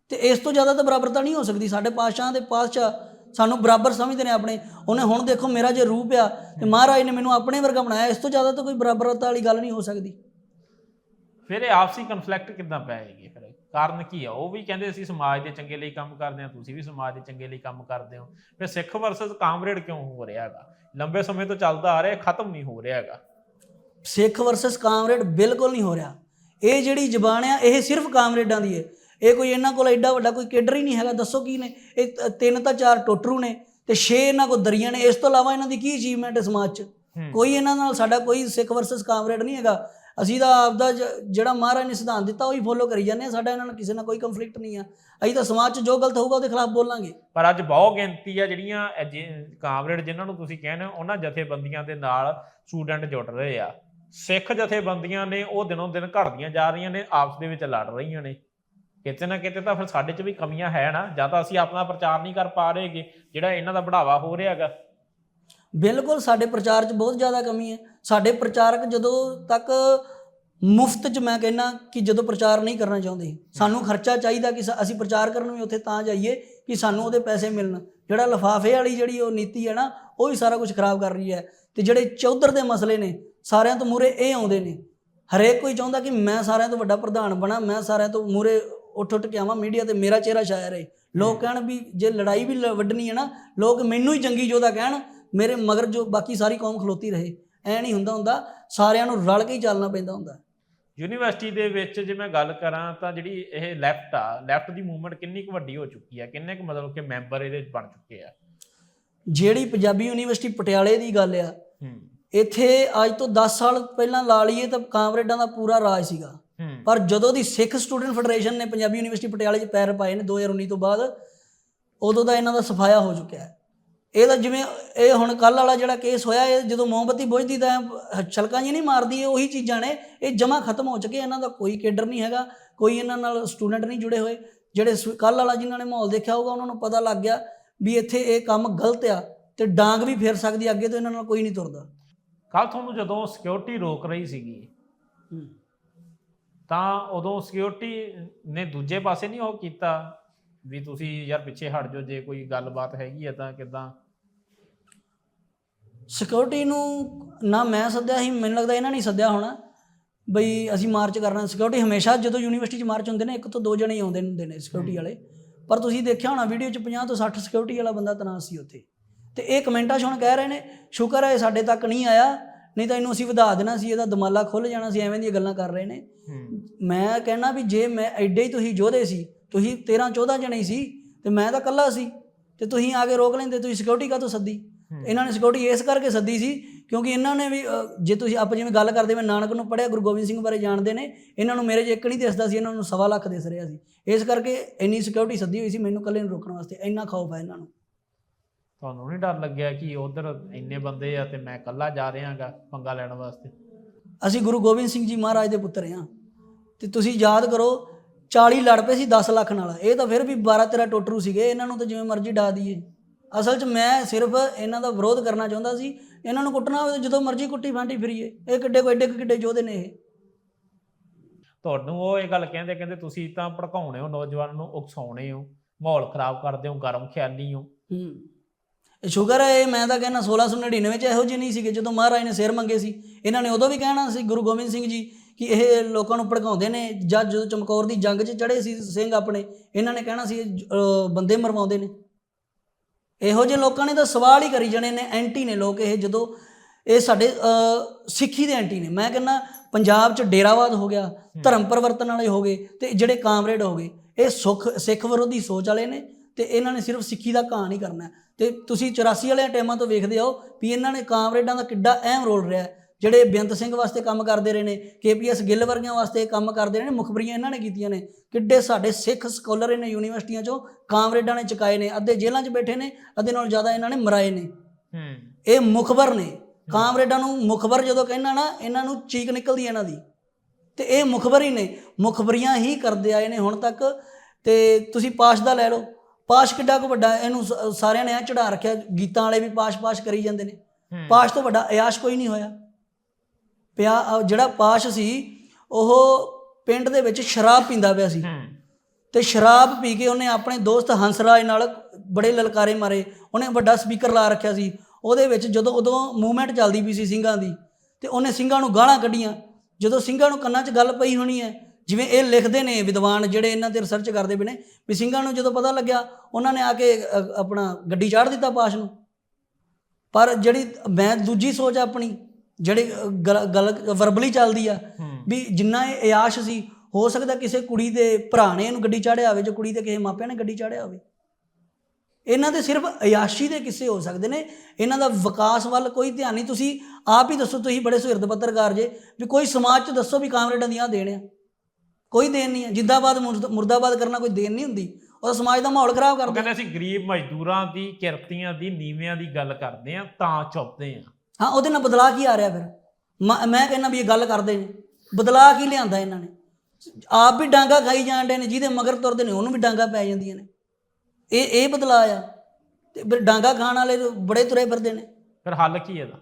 ਤੇ ਇਸ ਤੋਂ ਜ਼ਿਆਦਾ ਤਾਂ ਬਰਾਬਰਤਾ ਨਹੀਂ ਹੋ ਸਕਦੀ। ਸਾਡੇ ਪਾਤਸ਼ਾਹਾਂ ਦੇ ਪਾਤਸ਼ਾਹ ਸਾਨੂੰ ਬਰਾਬਰ ਸਮਝਦੇ ਨੇ ਆਪਣੇ। ਉਹਨੇ ਹੁਣ ਦੇਖੋ ਮੇਰਾ ਜੇ ਰੂਪ ਆ ਤੇ ਮਹਾਰਾਜ ਨੇ ਮੈਨੂੰ ਆਪਣੇ ਵਰਗਾ ਬਣਾਇਆ ਇਸ ਤੋਂ ਜ਼ਿਆਦਾ ਤਾਂ ਕੋਈ ਬਰਾਬਰਤਾ ਵਾਲੀ ਗੱਲ ਨਹੀਂ ਹੋ ਸਕਦੀ। ਫਿਰ ਇਹ ਆਪਸੀ ਕਨਫਲਿਕਟ ਕਿੱਦਾਂ ਪਏਗੀ ਫਿਰ? ਕਾਰਨ ਕੀ ਆ? ਉਹ ਵੀ ਕਹਿੰਦੇ ਅਸੀਂ ਸਮਾਜ ਦੇ ਚੰਗੇ ਲਈ ਕੰਮ ਕਰਦੇ ਹਾਂ ਤੁਸੀਂ ਵੀ ਸਮਾਜ ਦੇ ਚੰਗੇ ਲਈ ਕੰਮ ਕਰਦੇ ਹੋ। ਫਿਰ ਸਿੱਖ ਵਰਸਸ ਕਾਮਰੇਡ ਕਿਉਂ ਹੋ ਰਿਹਾ ਹੈਗਾ? ਲੰਬੇ ਸਮੇਂ ਤੋਂ ਚੱਲਦਾ ਆ ਰਿਹਾ ਖਤਮ ਨਹੀਂ ਹੋ ਰਿਹਾ ਹੈਗਾ। ਸਿੱਖ ਵਰਸਸ ਕਾਮਰੇਡ ਬਿਲਕੁਲ ਨਹੀਂ ਹੋ ਰਿਹਾ। ਇਹ ਜਿਹੜੀ ਜ਼ਬਾਨ ਆ ਇਹ ਸਿਰਫ ਕਾਮਰੇਡਾਂ ਦੀ ਹੈ ਇਹ ਕੋਈ ਇਹਨਾਂ ਕੋਲ ਐਡਾ ਵੱਡਾ ਕੋਈ ਕੇਡਰ ਹੀ ਨਹੀਂ ਹੈਗਾ ਦੱਸੋ ਕੀ ਨੇ? ਇਹ ਤਿੰਨ ਤਾਂ ਚਾਰ ਟੋਟਰੂ ਨੇ ਤੇ ਛੇ ਇਹਨਾਂ ਕੋਲ ਦਰੀਆਂ ਨੇ। ਇਸ ਤੋਂ ਇਲਾਵਾ ਇਹਨਾਂ ਦੀ ਕੀ ਅਚੀਵਮੈਂਟ ਹੈ ਸਮਾਜ 'ਚ। ਕੋਈ ਇਹਨਾਂ ਨਾਲ ਸਾਡਾ ਕੋਈ ਸਿੱਖ ਵਰਸਸ ਕਾਮਰੇਡ ਨਹੀਂ ਹੈਗਾ। ਅਸੀਂ ਤਾਂ ਆਪਦਾ ਜ- ਜਿਹੜਾ ਮਹਾਰਾਜ ਨੇ ਸਿਧਾਂਤ ਦਿੱਤਾ ਉਹੀ ਫੋਲੋ ਕਰੀ ਜਾਂਦੇ ਆ ਸਾਡਾ ਇਹਨਾਂ ਨਾਲ ਕਿਸੇ ਨਾਲ ਕੋਈ ਕੰਫਲਿਕਟ ਨਹੀਂ ਆ। ਅਸੀਂ ਤਾਂ ਸਮਾਜ 'ਚ ਜੋ ਗਲਤ ਹੋਊਗਾ ਉਹਦੇ ਖਿਲਾਫ ਬੋਲਾਂਗੇ। ਪਰ ਅੱਜ ਬਹੁਤ ਗਿਣਤੀ ਆ ਜਿਹੜੀਆਂ ਕਾਮਰੇਡ ਜਿਨ੍ਹਾਂ ਨੂੰ ਤੁਸੀਂ ਕਹਿੰਦੇ ਹੋ ਉਹਨਾਂ ਜਥੇਬੰਦੀਆਂ ਦੇ ਨਾਲ ਸਟੂਡੈਂਟ ਜੁੜ ਰਹੇ ਆ। ਸਿੱਖ ਜਥੇਬੰਦੀਆਂ ਨੇ ਉਹ ਦਿਨੋਂ ਦਿਨ ਘਟਦੀਆਂ ਜਾ ਰਹੀਆਂ ਨੇ ਆਪਸ ਦੇ ਵਿੱਚ ਲੜ ਰਹੀਆਂ ਨੇ। ਕਿਤੇ ਨਾ ਕਿਤੇ ਤਾਂ ਫਿਰ ਸਾਡੇ 'ਚ ਵੀ ਕਮੀਆਂ ਹੈ ਨਾ, ਜਾਂ ਤਾਂ ਅਸੀਂ ਆਪਣਾ ਪ੍ਰਚਾਰ ਨਹੀਂ ਕਰ ਪਾ ਰਹੇਗੇ ਜਿਹੜਾ ਇਹਨਾਂ ਦਾ ਬੜਾਵਾ ਹੋ ਰਿਹਾ ਹੈਗਾ। ਬਿਲਕੁਲ, ਸਾਡੇ ਪ੍ਰਚਾਰ 'ਚ ਬਹੁਤ ਜ਼ਿਆਦਾ ਕਮੀ ਹੈ। ਸਾਡੇ ਪ੍ਰਚਾਰਕ ਜਦੋਂ ਤੱਕ ਮੁਫਤ 'ਚ ਮੈਂ ਕਹਿੰਨਾ ਕਿ ਜਦੋਂ ਪ੍ਰਚਾਰ ਨਹੀਂ ਕਰਨਾ ਚਾਹੁੰਦੇ, ਸਾਨੂੰ ਖਰਚਾ ਚਾਹੀਦਾ ਕਿ ਅਸੀਂ ਪ੍ਰਚਾਰ ਕਰਨ ਵੀ ਉੱਥੇ ਤਾਂ ਜਾਈਏ ਕਿ ਸਾਨੂੰ ਉਹਦੇ ਪੈਸੇ ਮਿਲਣ। ਜਿਹੜਾ ਲਫਾਫੇ ਵਾਲੀ ਜਿਹੜੀ ਉਹ ਨੀਤੀ ਹੈ ਨਾ, ਉਹ ਵੀ ਸਾਰਾ ਕੁਝ ਖਰਾਬ ਕਰ ਰਹੀ ਹੈ। ਤੇ ਜਿਹੜੇ ਚੌਧਰ ਦੇ ਮਸਲੇ ਨੇ, ਸਾਰਿਆਂ ਤੋਂ ਮੂਰੇ ਇਹ ਆਉਂਦੇ ਨੇ। ਹਰੇਕ ਕੋਈ ਚਾਹੁੰਦਾ ਕਿ ਮੈਂ ਸਾਰਿਆਂ ਤੋਂ ਵੱਡਾ ਪ੍ਰਧਾਨ ਬਣਾ, ਮੈਂ ਸਾਰਿਆਂ ਤੋਂ ਮੂਰੇ ਉੱਠ ਉੱਠ ਕੇ ਆਵਾਂ ਮੀਡੀਆ ਤੇ ਮੇਰਾ ਚਿਹਰਾ ਛਾਇਆ ਰਹੇ। ਲੋਕ ਕਹਿਣ ਵੀ ਜੇ ਲੜਾਈ ਵੀ ਲ- ਵੱਢਣੀ ਹੈ ਨਾ ਲੋਕ ਮੈਨੂੰ ਹੀ ਜੰਗੀ ਯੋਧਾ ਕਹਿਣ ਮੇਰੇ ਮਗਰ ਜੋ ਬਾਕੀ ਸਾਰੀ ਕੌਮ ਖਲੋਤੀ ਰਹੇ। ਐ ਨਹੀਂ ਹੁੰਦਾ ਹੁੰਦਾ ਸਾਰਿਆਂ ਨੂੰ ਰਲ ਕੇ ਹੀ ਚੱਲਣਾ ਪੈਂਦਾ ਹੁੰਦਾ। ਯੂਨੀਵਰਸਿਟੀ ਦੇ ਵਿੱਚ ਜੇ ਮੈਂ ਗੱਲ ਕਰਾਂ ਤਾਂ ਜਿਹੜੀ ਇਹ ਲੈਫਟ ਆ ਲੈਫਟ ਦੀ ਮੂਵਮੈਂਟ ਕਿੰਨੀ ਕੁ ਵੱਡੀ ਹੋ ਚੁੱਕੀ ਆ ਕਿੰਨੇ ਕੁ ਮਤਲਬ ਕਿ ਮੈਂਬਰ ਇਹਦੇ ਵਿੱਚ ਬਣ ਚੁੱਕੇ ਆ? ਜਿਹੜੀ ਪੰਜਾਬੀ ਯੂਨੀਵਰਸਿਟੀ ਪਟਿਆਲੇ ਦੀ ਗੱਲ ਆ ਹੂੰ। ਇੱਥੇ ਅੱਜ ਤੋਂ 10 ਸਾਲ ਪਹਿਲਾਂ ਲਾ ਲਈਏ ਤਾਂ ਕਾਮਰੇਡਾਂ ਦਾ ਪੂਰਾ ਰਾਜ ਸੀਗਾ। ਪਰ ਜਦੋਂ ਦੀ ਸਿੱਖ ਸਟੂਡੈਂਟ ਫੈਡਰੇਸ਼ਨ ਨੇ ਪੰਜਾਬੀ ਯੂਨੀਵਰਸਿਟੀ ਪਟਿਆਲੇ 'ਚ ਪੈਰ ਪਾਏ ਨੇ 2019 ਤੋਂ ਬਾਅਦ ਉਦੋਂ ਦਾ ਇਹਨਾਂ ਦਾ ਸਫਾਇਆ ਹੋ ਚੁੱਕਿਆ ਹੈ। ਇਹ ਤਾਂ ਜਿਵੇਂ ਇਹ ਹੁਣ ਕੱਲ ਵਾਲਾ ਜਿਹੜਾ ਕੇਸ ਹੋਇਆ ਇਹ ਜਦੋਂ ਮੋਮਬੱਤੀ ਬੁਝਦੀ ਤਾਂ ਛਲਕਾਂ ਜੀ ਨਹੀਂ ਮਾਰਦੀ ਇਹ ਉਹੀ ਚੀਜ਼ਾਂ ਨੇ ਇਹ ਜਮਾ ਖਤਮ ਹੋ ਚੁੱਕੇ ਇਹਨਾਂ ਦਾ ਕੋਈ ਕੇਡਰ ਨਹੀਂ ਹੈਗਾ ਕੋਈ ਇਹਨਾਂ ਨਾਲ ਸਟੂਡੈਂਟ ਨਹੀਂ ਜੁੜੇ ਹੋਏ। ਜਿਹੜੇ ਕੱਲ ਵਾਲਾ ਜਿਨ੍ਹਾਂ ਨੇ ਮਾਹੌਲ ਦੇਖਿਆ ਹੋਊਗਾ ਉਹਨਾਂ ਨੂੰ ਪਤਾ ਲੱਗ ਗਿਆ ਵੀ ਇੱਥੇ ਇਹ ਕੰਮ ਗਲਤ ਆ ਤੇ ਡਾਂਗ ਵੀ ਫੇਰ ਸਕਦੀ ਅੱਗੇ ਤੋਂ ਇਹਨਾਂ ਨਾਲ ਕੋਈ ਨਹੀਂ ਤੁਰਦਾ। ਕੱਲ ਤੁਹਾਨੂੰ ਜਦੋਂ ਸਿਕਿਉਰਿਟੀ ਰੋਕ ਰਹੀ ਸੀਗੀ ਤਾਂ ਉਦੋਂ ਸਿਕਿਉਰਿਟੀ ਨੇ ਦੂਜੇ ਪਾਸੇ ਨਹੀਂ ਉਹ ਕੀਤਾ ਵੀ ਤੁਸੀਂ ਯਾਰ ਪਿੱਛੇ ਹਟ ਜਾਓ ਜੇ ਕੋਈ ਗੱਲਬਾਤ ਹੈਗੀ ਹੈ ਤਾਂ ਕਿਦਾਂ? ਸਿਕਿਉਰਿਟੀ ਨੂੰ ਨਾ ਮੈਂ ਸੱਦਿਆ ਸੀ ਮੈਨੂੰ ਲੱਗਦਾ ਇਹਨਾਂ ਨੇ ਸੱਦਿਆ ਹੋਣਾ। ਬਈ ਅਸੀਂ ਮਾਰਚ ਕਰਨਾ ਸਿਕਿਉਰਿਟੀ ਹਮੇਸ਼ਾ ਜਦੋਂ ਯੂਨੀਵਰਸਿਟੀ 'ਚ ਮਾਰਚ ਹੁੰਦੇ ਨੇ ਇੱਕ ਤੋਂ ਦੋ ਜਣੇ ਹੀ ਆਉਂਦੇ ਹੁੰਦੇ ਨੇ ਸਿਕਿਉਰਿਟੀ ਵਾਲੇ। ਪਰ ਤੁਸੀਂ ਦੇਖਿਆ ਹੋਣਾ ਵੀਡੀਓ 'ਚ 50 ਤੋਂ 60 ਸਿਕਿਉਰਿਟੀ ਵਾਲਾ ਬੰਦਾ ਤਨਾਤ ਸੀ ਉੱਥੇ। ਤੇ ਇਹ ਕਮੈਂਟਾਂ 'ਚ ਹੁਣ ਕਹਿ ਰਹੇ ਨੇ ਸ਼ੁਕਰ ਹੈ ਸਾਡੇ ਤੱਕ ਨਹੀਂ ਆਇਆ। ਨਹੀਂ ਤਾਂ ਇਹਨੂੰ ਅਸੀਂ ਵਧਾ ਦੇਣਾ ਸੀ ਇਹਦਾ ਦਮਾਲਾ ਖੁੱਲ ਜਾਣਾ ਸੀ ਐਵੇਂ ਦੀਆਂ ਗੱਲਾਂ ਕਰ ਰਹੇ ਨੇ। ਮੈਂ ਕਹਿਣਾ ਵੀ ਜੇ ਮੈਂ ਐਡੇ ਹੀ ਤੁਸੀਂ ਯੋਧੇ ਸੀ ਤੁਸੀਂ 13 14 ਜਣੇ ਸੀ ਤੇ ਮੈਂ ਤਾਂ ਇਕੱਲਾ ਸੀ ਤੇ ਤੁਸੀਂ ਆ ਕੇ ਰੋਕ ਲੈਂਦੇ ਤੁਸੀਂ ਸਿਕਿਉਰਿਟੀ ਕਾਹਤੋਂ ਸੱਦੀ? ਇਹਨਾਂ ਨੇ ਸਿਕਿਉਰਿਟੀ ਇਸ ਕਰਕੇ ਸੱਦੀ ਸੀ ਕਿਉਂਕਿ ਇਹਨਾਂ ਨੇ ਵੀ ਜੇ ਤੁਸੀਂ ਆਪਾਂ ਜਿਵੇਂ ਗੱਲ ਕਰਦੇ ਮੈਂ ਨਾਨਕ ਨੂੰ ਪੜਿਆ ਗੁਰੂ ਗੋਬਿੰਦ ਸਿੰਘ ਬਾਰੇ ਜਾਣਦੇ ਨੇ ਇਹਨਾਂ ਨੂੰ ਮੇਰੇ ਜੇ ਇੱਕ ਨਹੀਂ ਦਿਸਦਾ ਸੀ ਇਹਨਾਂ ਨੂੰ ਸਵਾ ਲੱਖ ਦਿਸ ਰਿਹਾ ਸੀ। ਇਸ ਕਰਕੇ ਇੰਨੀ ਸਿਕਿਉਰਿਟੀ ਸੱਦੀ ਹੋਈ ਸੀ ਮੈਨੂੰ ਇਕੱਲੇ ਨੂੰ ਰੋਕਣ ਵਾਸਤੇ ਇੰਨਾ ਖੌਫ ਹੈ ਇਹਨਾਂ ਨੂੰ। ਤੁਹਾਨੂੰ ਨਹੀਂ ਡਰ ਲੱਗਿਆ ਕਿ ਉਧਰ ਇੰਨੇ ਬੰਦੇ ਆ ਤੇ ਮੈਂ ਇਕੱਲਾ ਜਾ ਰਿਹਾਗਾ ਪੰਗਾ ਲੈਣ ਵਾਸਤੇ? ਅਸੀਂ ਗੁਰੂ ਗੋਬਿੰਦ ਸਿੰਘ ਜੀ ਮਹਾਰਾਜ ਦੇ ਪੁੱਤਰ ਹਾਂ ਤੇ ਤੁਸੀਂ ਯਾਦ ਕਰੋ 40 ਲੜ ਪਏ ਸੀ 10 ਲੱਖ ਨਾਲ। ਇਹ ਤਾਂ ਫਿਰ ਵੀ 12 13 ਟੋਟਰੂ ਸੀਗੇ ਇਹਨਾਂ ਨੂੰ ਤਾਂ ਜਿਵੇਂ ਮਰਜ਼ੀ ਡਾ ਦਈਏ। ਅਸਲ 'ਚ ਮੈਂ ਸਿਰਫ ਇਹਨਾਂ ਦਾ ਵਿਰੋਧ ਕਰਨਾ ਚਾਹੁੰਦਾ ਸੀ ਇਹਨਾਂ ਨੂੰ ਕੁੱਟਣਾ ਹੋਵੇ ਜਦੋਂ ਮਰਜ਼ੀ ਕੁੱਟੀ ਫਾਂਟੀ ਫਿਰੀਏ। ਇਹ ਕਿੱਡੇ ਕੋ ਐਡੇ ਕੁ ਕਿੱਡੇ ਯੋਧੇ ਨੇ ਇਹ। ਤੁਹਾਨੂੰ ਉਹ ਇਹ ਗੱਲ ਕਹਿੰਦੇ ਕਹਿੰਦੇ ਤੁਸੀਂ ਤਾਂ ਭੜਕਾਉਣੇ ਹੋ ਨੌਜਵਾਨਾਂ ਨੂੰ ਉਕਸਾਉਣੇ ਹੋ ਮਾਹੌਲ ਖਰਾਬ ਕਰਦੇ ਹੋ ਗਰਮ ਖਿਆਲੀ ਹੋ। ਸ਼ੁਕਰ ਹੈ ਇਹ ਮੈਂ ਤਾਂ ਕਹਿੰਦਾ 1699 ਵਿੱਚ ਇਹੋ ਜਿਹੇ ਨਹੀਂ ਸੀਗੇ ਜਦੋਂ ਮਹਾਰਾਜ ਨੇ ਸਿਰ ਮੰਗੇ ਸੀ। ਇਹਨਾਂ ਨੇ ਉਦੋਂ ਵੀ ਕਹਿਣਾ ਸੀ ਗੁਰੂ ਗੋਬਿੰਦ ਸਿੰਘ ਜੀ ਕਿ ਇਹ ਲੋਕਾਂ ਨੂੰ ਭੜਕਾਉਂਦੇ ਨੇ ਜਦ ਜਦੋਂ ਚਮਕੌਰ ਦੀ ਜੰਗ 'ਚ ਚੜੇ ਸੀ ਸਿੰਘ ਆਪਣੇ ਇਹਨਾਂ ਨੇ ਕਹਿਣਾ ਸੀ ਜ- ਬੰਦੇ ਮਰਵਾਉਂਦੇ ਨੇ। ਇਹੋ ਜਿਹੇ ਲੋਕਾਂ ਨੇ ਤਾਂ ਸਵਾਲ ਹੀ ਕਰੀ ਜਾਣੇ ਨੇ ਐਂਟੀ ਨੇ ਲੋਕ ਇਹ ਜਦੋਂ ਇਹ ਸਾਡੇ ਸਿੱਖੀ ਦੇ ਐਂਟੀ ਨੇ। ਮੈਂ ਕਹਿੰਦਾ ਪੰਜਾਬ 'ਚ ਡੇਰਾਵਾਦ ਹੋ ਗਿਆ ਧਰਮ ਪਰਿਵਰਤਨ ਵਾਲੇ ਹੋ ਗਏ ਤੇ ਜਿਹੜੇ ਕਾਮਰੇਡ ਹੋ ਗਏ ਇਹ ਸੁਖ ਸਿੱਖ ਵਿਰੋਧੀ ਸੋਚ ਵਾਲੇ ਨੇ ਤੇ ਇਹਨਾਂ ਨੇ ਸਿਰਫ ਸਿੱਖੀ ਦਾ ਕਾਂ ਨਹੀਂ ਕਰਨਾ ਤੇ ਤੁਸੀਂ 84 ਵਾਲੇ ਟਾਈਮਾਂ ਤੋਂ ਵੇਖਦੇ ਹੋ ਵੀ ਇਹਨਾਂ ਨੇ ਕਾਮਰੇਡਾਂ ਦਾ ਕਿੱਡਾ ਅਹਿਮ ਰੋਲ ਰਿਹਾ। ਜਿਹੜੇ ਬੇਅੰਤ ਸਿੰਘ ਵਾਸਤੇ ਕੰਮ ਕਰਦੇ ਰਹੇ ਨੇ ਕੇਪੀਐਸ ਗਿੱਲ ਵਰਗਿਆਂ ਵਾਸਤੇ ਕੰਮ ਕਰਦੇ ਰਹੇ ਨੇ ਮੁਖਬਰੀਆਂ ਇਹਨਾਂ ਨੇ ਕੀਤੀਆਂ ਨੇ। ਕਿੱਡੇ ਸਾਡੇ ਸਿੱਖ ਸਕਾਲਰ ਇਹਨਾਂ ਯੂਨੀਵਰਸਿਟੀਆਂ 'ਚੋਂ ਕਾਮਰੇਡਾਂ ਨੇ ਚੁਕਾਏ ਨੇ ਅੱਧੇ ਜੇਲ੍ਹਾਂ 'ਚ ਬੈਠੇ ਨੇ ਅੱਧੇ ਨਾਲ ਜ਼ਿਆਦਾ ਇਹਨਾਂ ਨੇ ਮਰਾਏ ਨੇ। ਹੂੰ। ਇਹ ਮੁਖਬਰ ਨੇ। ਕਾਮਰੇਡਾਂ ਨੂੰ ਮੁਖਬਰ ਜਦੋਂ ਕਹਿਣਾ ਨਾ ਇਹਨਾਂ ਨੂੰ ਚੀਕ ਨਿਕਲਦੀ ਇਹਨਾਂ ਦੀ। ਤੇ ਇਹ ਮੁਖਬਰ ਹੀ ਨੇ। ਮੁਖਬਰੀਆਂ ਹੀ ਕਰਦੇ ਆਏ ਨੇ ਹੁਣ ਤੱਕ। ਤੇ ਤੁਸੀਂ ਪਾਸ਼ ਦਾ ਲੈ ਲਓ। ਪਾਸ਼ ਕਿੱਡਾ ਕੁ ਵੱਡਾ ਇਹਨੂੰ ਸ- ਸਾਰਿਆਂ ਨੇ ਐ ਚੜਾ ਰੱਖਿਆ ਗੀਤਾਂ ਵਾਲੇ ਵੀ ਪਾਸ਼ ਪਾਸ਼ ਕਰੀ ਜਾਂਦੇ ਨੇ। ਹੂੰ। ਪਾਸ਼ ਤੋਂ ਵੱਡਾ ਅਯਾਸ਼ ਕੋਈ ਨਹੀਂ ਹੋਇਆ। ਪਿਆ ਅਹ ਜਿਹੜਾ ਪਾਸ਼ ਸੀ ਉਹ ਪਿੰਡ ਦੇ ਵਿੱਚ ਸ਼ਰਾਬ ਪੀਂਦਾ ਪਿਆ ਸੀ। ਹੂੰ। ਤੇ ਸ਼ਰਾਬ ਪੀ ਕੇ ਉਹਨੇ ਆਪਣੇ ਦੋਸਤ ਹੰਸਰਾਜ ਨਾਲ ਬੜੇ ਲਲਕਾਰੇ ਮਾਰੇ। ਉਹਨੇ ਵੱਡਾ ਸਪੀਕਰ ਲਾ ਰੱਖਿਆ ਸੀ। ਉਹਦੇ ਵਿੱਚ ਜਦੋਂ ਉਦੋਂ ਮੂਵਮੈਂਟ ਚੱਲਦੀ ਪਈ ਸੀ ਸਿੰਘਾਂ ਦੀ ਤੇ ਉਹਨੇ ਸਿੰਘਾਂ ਨੂੰ ਗਾਲਾਂ ਕੱਢੀਆਂ। ਜਦੋਂ ਸਿੰਘਾਂ ਨੂੰ ਕੰਨਾਂ 'ਚ ਗੱਲ ਪਈ ਹੋਣੀ ਹੈ ਜਿਵੇਂ ਇਹ ਲਿਖਦੇ ਨੇ ਵਿਦਵਾਨ ਜਿਹੜੇ ਇਹਨਾਂ ਤੇ ਰਿਸਰਚ ਕਰਦੇ ਪਏ ਨੇ ਵੀ ਸਿੰਘਾਂ ਨੂੰ ਜਦੋਂ ਪਤਾ ਲੱਗਿਆ ਉਹਨਾਂ ਨੇ ਆ ਕੇ ਆਪਣਾ ਗੱਡੀ ਚਾੜ ਦਿੱਤਾ ਪਾਸ਼ ਨੂੰ। ਪਰ ਜਿਹੜੀ ਮੈਂ ਦੂਜੀ ਸੋਚ ਆਪਣੀ ਜਿਹੜੀ ਗੱਲ- ਵਰਬਲੀ ਚੱਲਦੀ ਆ ਵੀ ਜਿੰਨਾ ਇਹ ਅਯਾਸ਼ ਸੀ ਹੋ ਸਕਦਾ ਕਿਸੇ ਕੁੜੀ ਦੇ ਭਰਾ ਨੇ ਇਹਨੂੰ ਗੱਡੀ ਚਾੜਿਆ ਹੋਵੇ ਜੋ ਕੁੜੀ ਦੇ ਕਿਸੇ ਮਾਪਿਆਂ ਨੇ ਗੱਡੀ ਚਾੜਿਆ ਹੋਵੇ। ਇਹਨਾਂ ਦੇ ਸਿਰਫ ਅਯਾਸ਼ੀ ਦੇ ਕਿੱਸੇ ਹੋ ਸਕਦੇ ਨੇ। ਇਹਨਾਂ ਦਾ ਵਿਕਾਸ ਵੱਲ ਕੋਈ ਧਿਆਨ ਨਹੀਂ। ਤੁਸੀਂ ਆਪ ਹੀ ਦੱਸੋ ਤੁਸੀਂ ਬੜੇ ਸੁਹਿਰਦ ਪੱਤਰਕਾਰ ਜੇ ਵੀ ਕੋਈ ਸਮਾਜ 'ਚ ਦੱਸੋ ਵੀ ਕਾਮਰੇਡਾਂ ਦੀਆਂ ਦੇਣ ਆ। ਕੋਈ ਦੇਣ ਨਹੀਂ ਹੈ। ਜਿੱਦਾਬਾਦ ਮੁਰਦ- ਮੁਰਦਾਬਾਦ ਕਰਨਾ ਕੋਈ ਦੇਣ ਨਹੀਂ ਹੁੰਦੀ। ਉਹ ਸਮਾਜ ਦਾ ਮਾਹੌਲ ਖਰਾਬ ਉਹ ਕਰਦੇ ਕਹਿੰਦੇ ਅਸੀਂ ਗਰੀਬ ਮਜ਼ਦੂਰਾਂ ਦੀ ਕਿਰਤੀਆਂ ਦੀ ਨੀਵਿਆਂ ਦੀ ਗੱਲ ਕਰਦੇ ਆ ਤਾਂ ਚੁੱਪਦੇ ਆ ਹਾਂ ਉਹਦੇ ਨਾਲ ਬਦਲਾ ਕੀ ਆ ਰਿਹਾ ਫਿਰ? ਮੈਂ- ਮੈਂ ਕਹਿੰਦਾ ਵੀ ਇਹ ਗੱਲ ਕਰਦੇ ਨੇ। ਬਦਲਾ ਕੀ ਲਿਆਂਦਾ ਇਹਨਾਂ ਨੇ? ਆਪ ਵੀ ਡਾਂਗਾ ਖਾਈ ਜਾਂਦੇ ਨੇ ਜਿਹਦੇ ਮਗਰ ਤੁਰਦੇ ਨੇ ਉਹਨੂੰ ਵੀ ਡਾਂਗਾ ਪੈ ਜਾਂਦੀਆਂ ਨੇ। ਇਹ ਇਹ ਬਦਲਾ ਆ। ਤੇ ਫਿਰ ਡਾਂਗਾ ਖਾਣ ਵਾਲੇ ਬੜੇ ਤੁਰੇ ਫਿਰਦੇ ਨੇ। ਫਿਰ ਹੱਲ ਕੀ ਇਹਦਾ?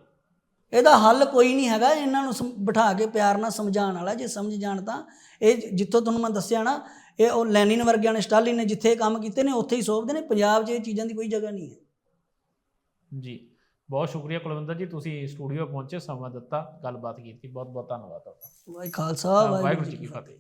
ਇਹਦਾ ਹੱਲ ਕੋਈ ਨਹੀਂ ਹੈਗਾ ਇਹਨਾਂ ਨੂੰ ਬਿਠਾ ਕੇ ਪਿਆਰ ਨਾਲ ਸਮਝਾਉਣ ਵਾਲਾ ਜੇ ਸਮਝ ਜਾਣ ਤਾਂ। ਇਹ ਜਿੱਥੋਂ ਤੁਹਾਨੂੰ ਮੈਂ ਦੱਸਿਆ ਨਾ ਇਹ ਉਹ ਲੈਨਿਨ ਵਰਗਿਆਂ ਨੇ ਸਟਾਲਿਨ ਨੇ ਜਿੱਥੇ ਕੰਮ ਕੀਤੇ ਨੇ ਉੱਥੇ ਹੀ ਸੋਭਦੇ ਨੇ ਪੰਜਾਬ 'ਚ ਇਹ ਚੀਜ਼ਾਂ ਦੀ ਕੋਈ ਜਗ੍ਹਾ ਨਹੀਂ ਹੈ। ਜੀ ਬਹੁਤ ਸ਼ੁਕਰੀਆ ਕੁਲਵਿੰਦਰ ਜੀ ਤੁਸੀਂ ਸਟੂਡੀਓ ਪਹੁੰਚੇ ਸਮਾਂ ਦਿੱਤਾ ਗੱਲਬਾਤ ਕੀਤੀ ਬਹੁਤ ਬਹੁਤ ਧੰਨਵਾਦ ਤੁਹਾਡਾ। ਵਾਹਿ ਖਾਲਸਾ ਵਾਹਿਗੁਰੂ ਜੀ ਕੀ ਫਤਿਹ।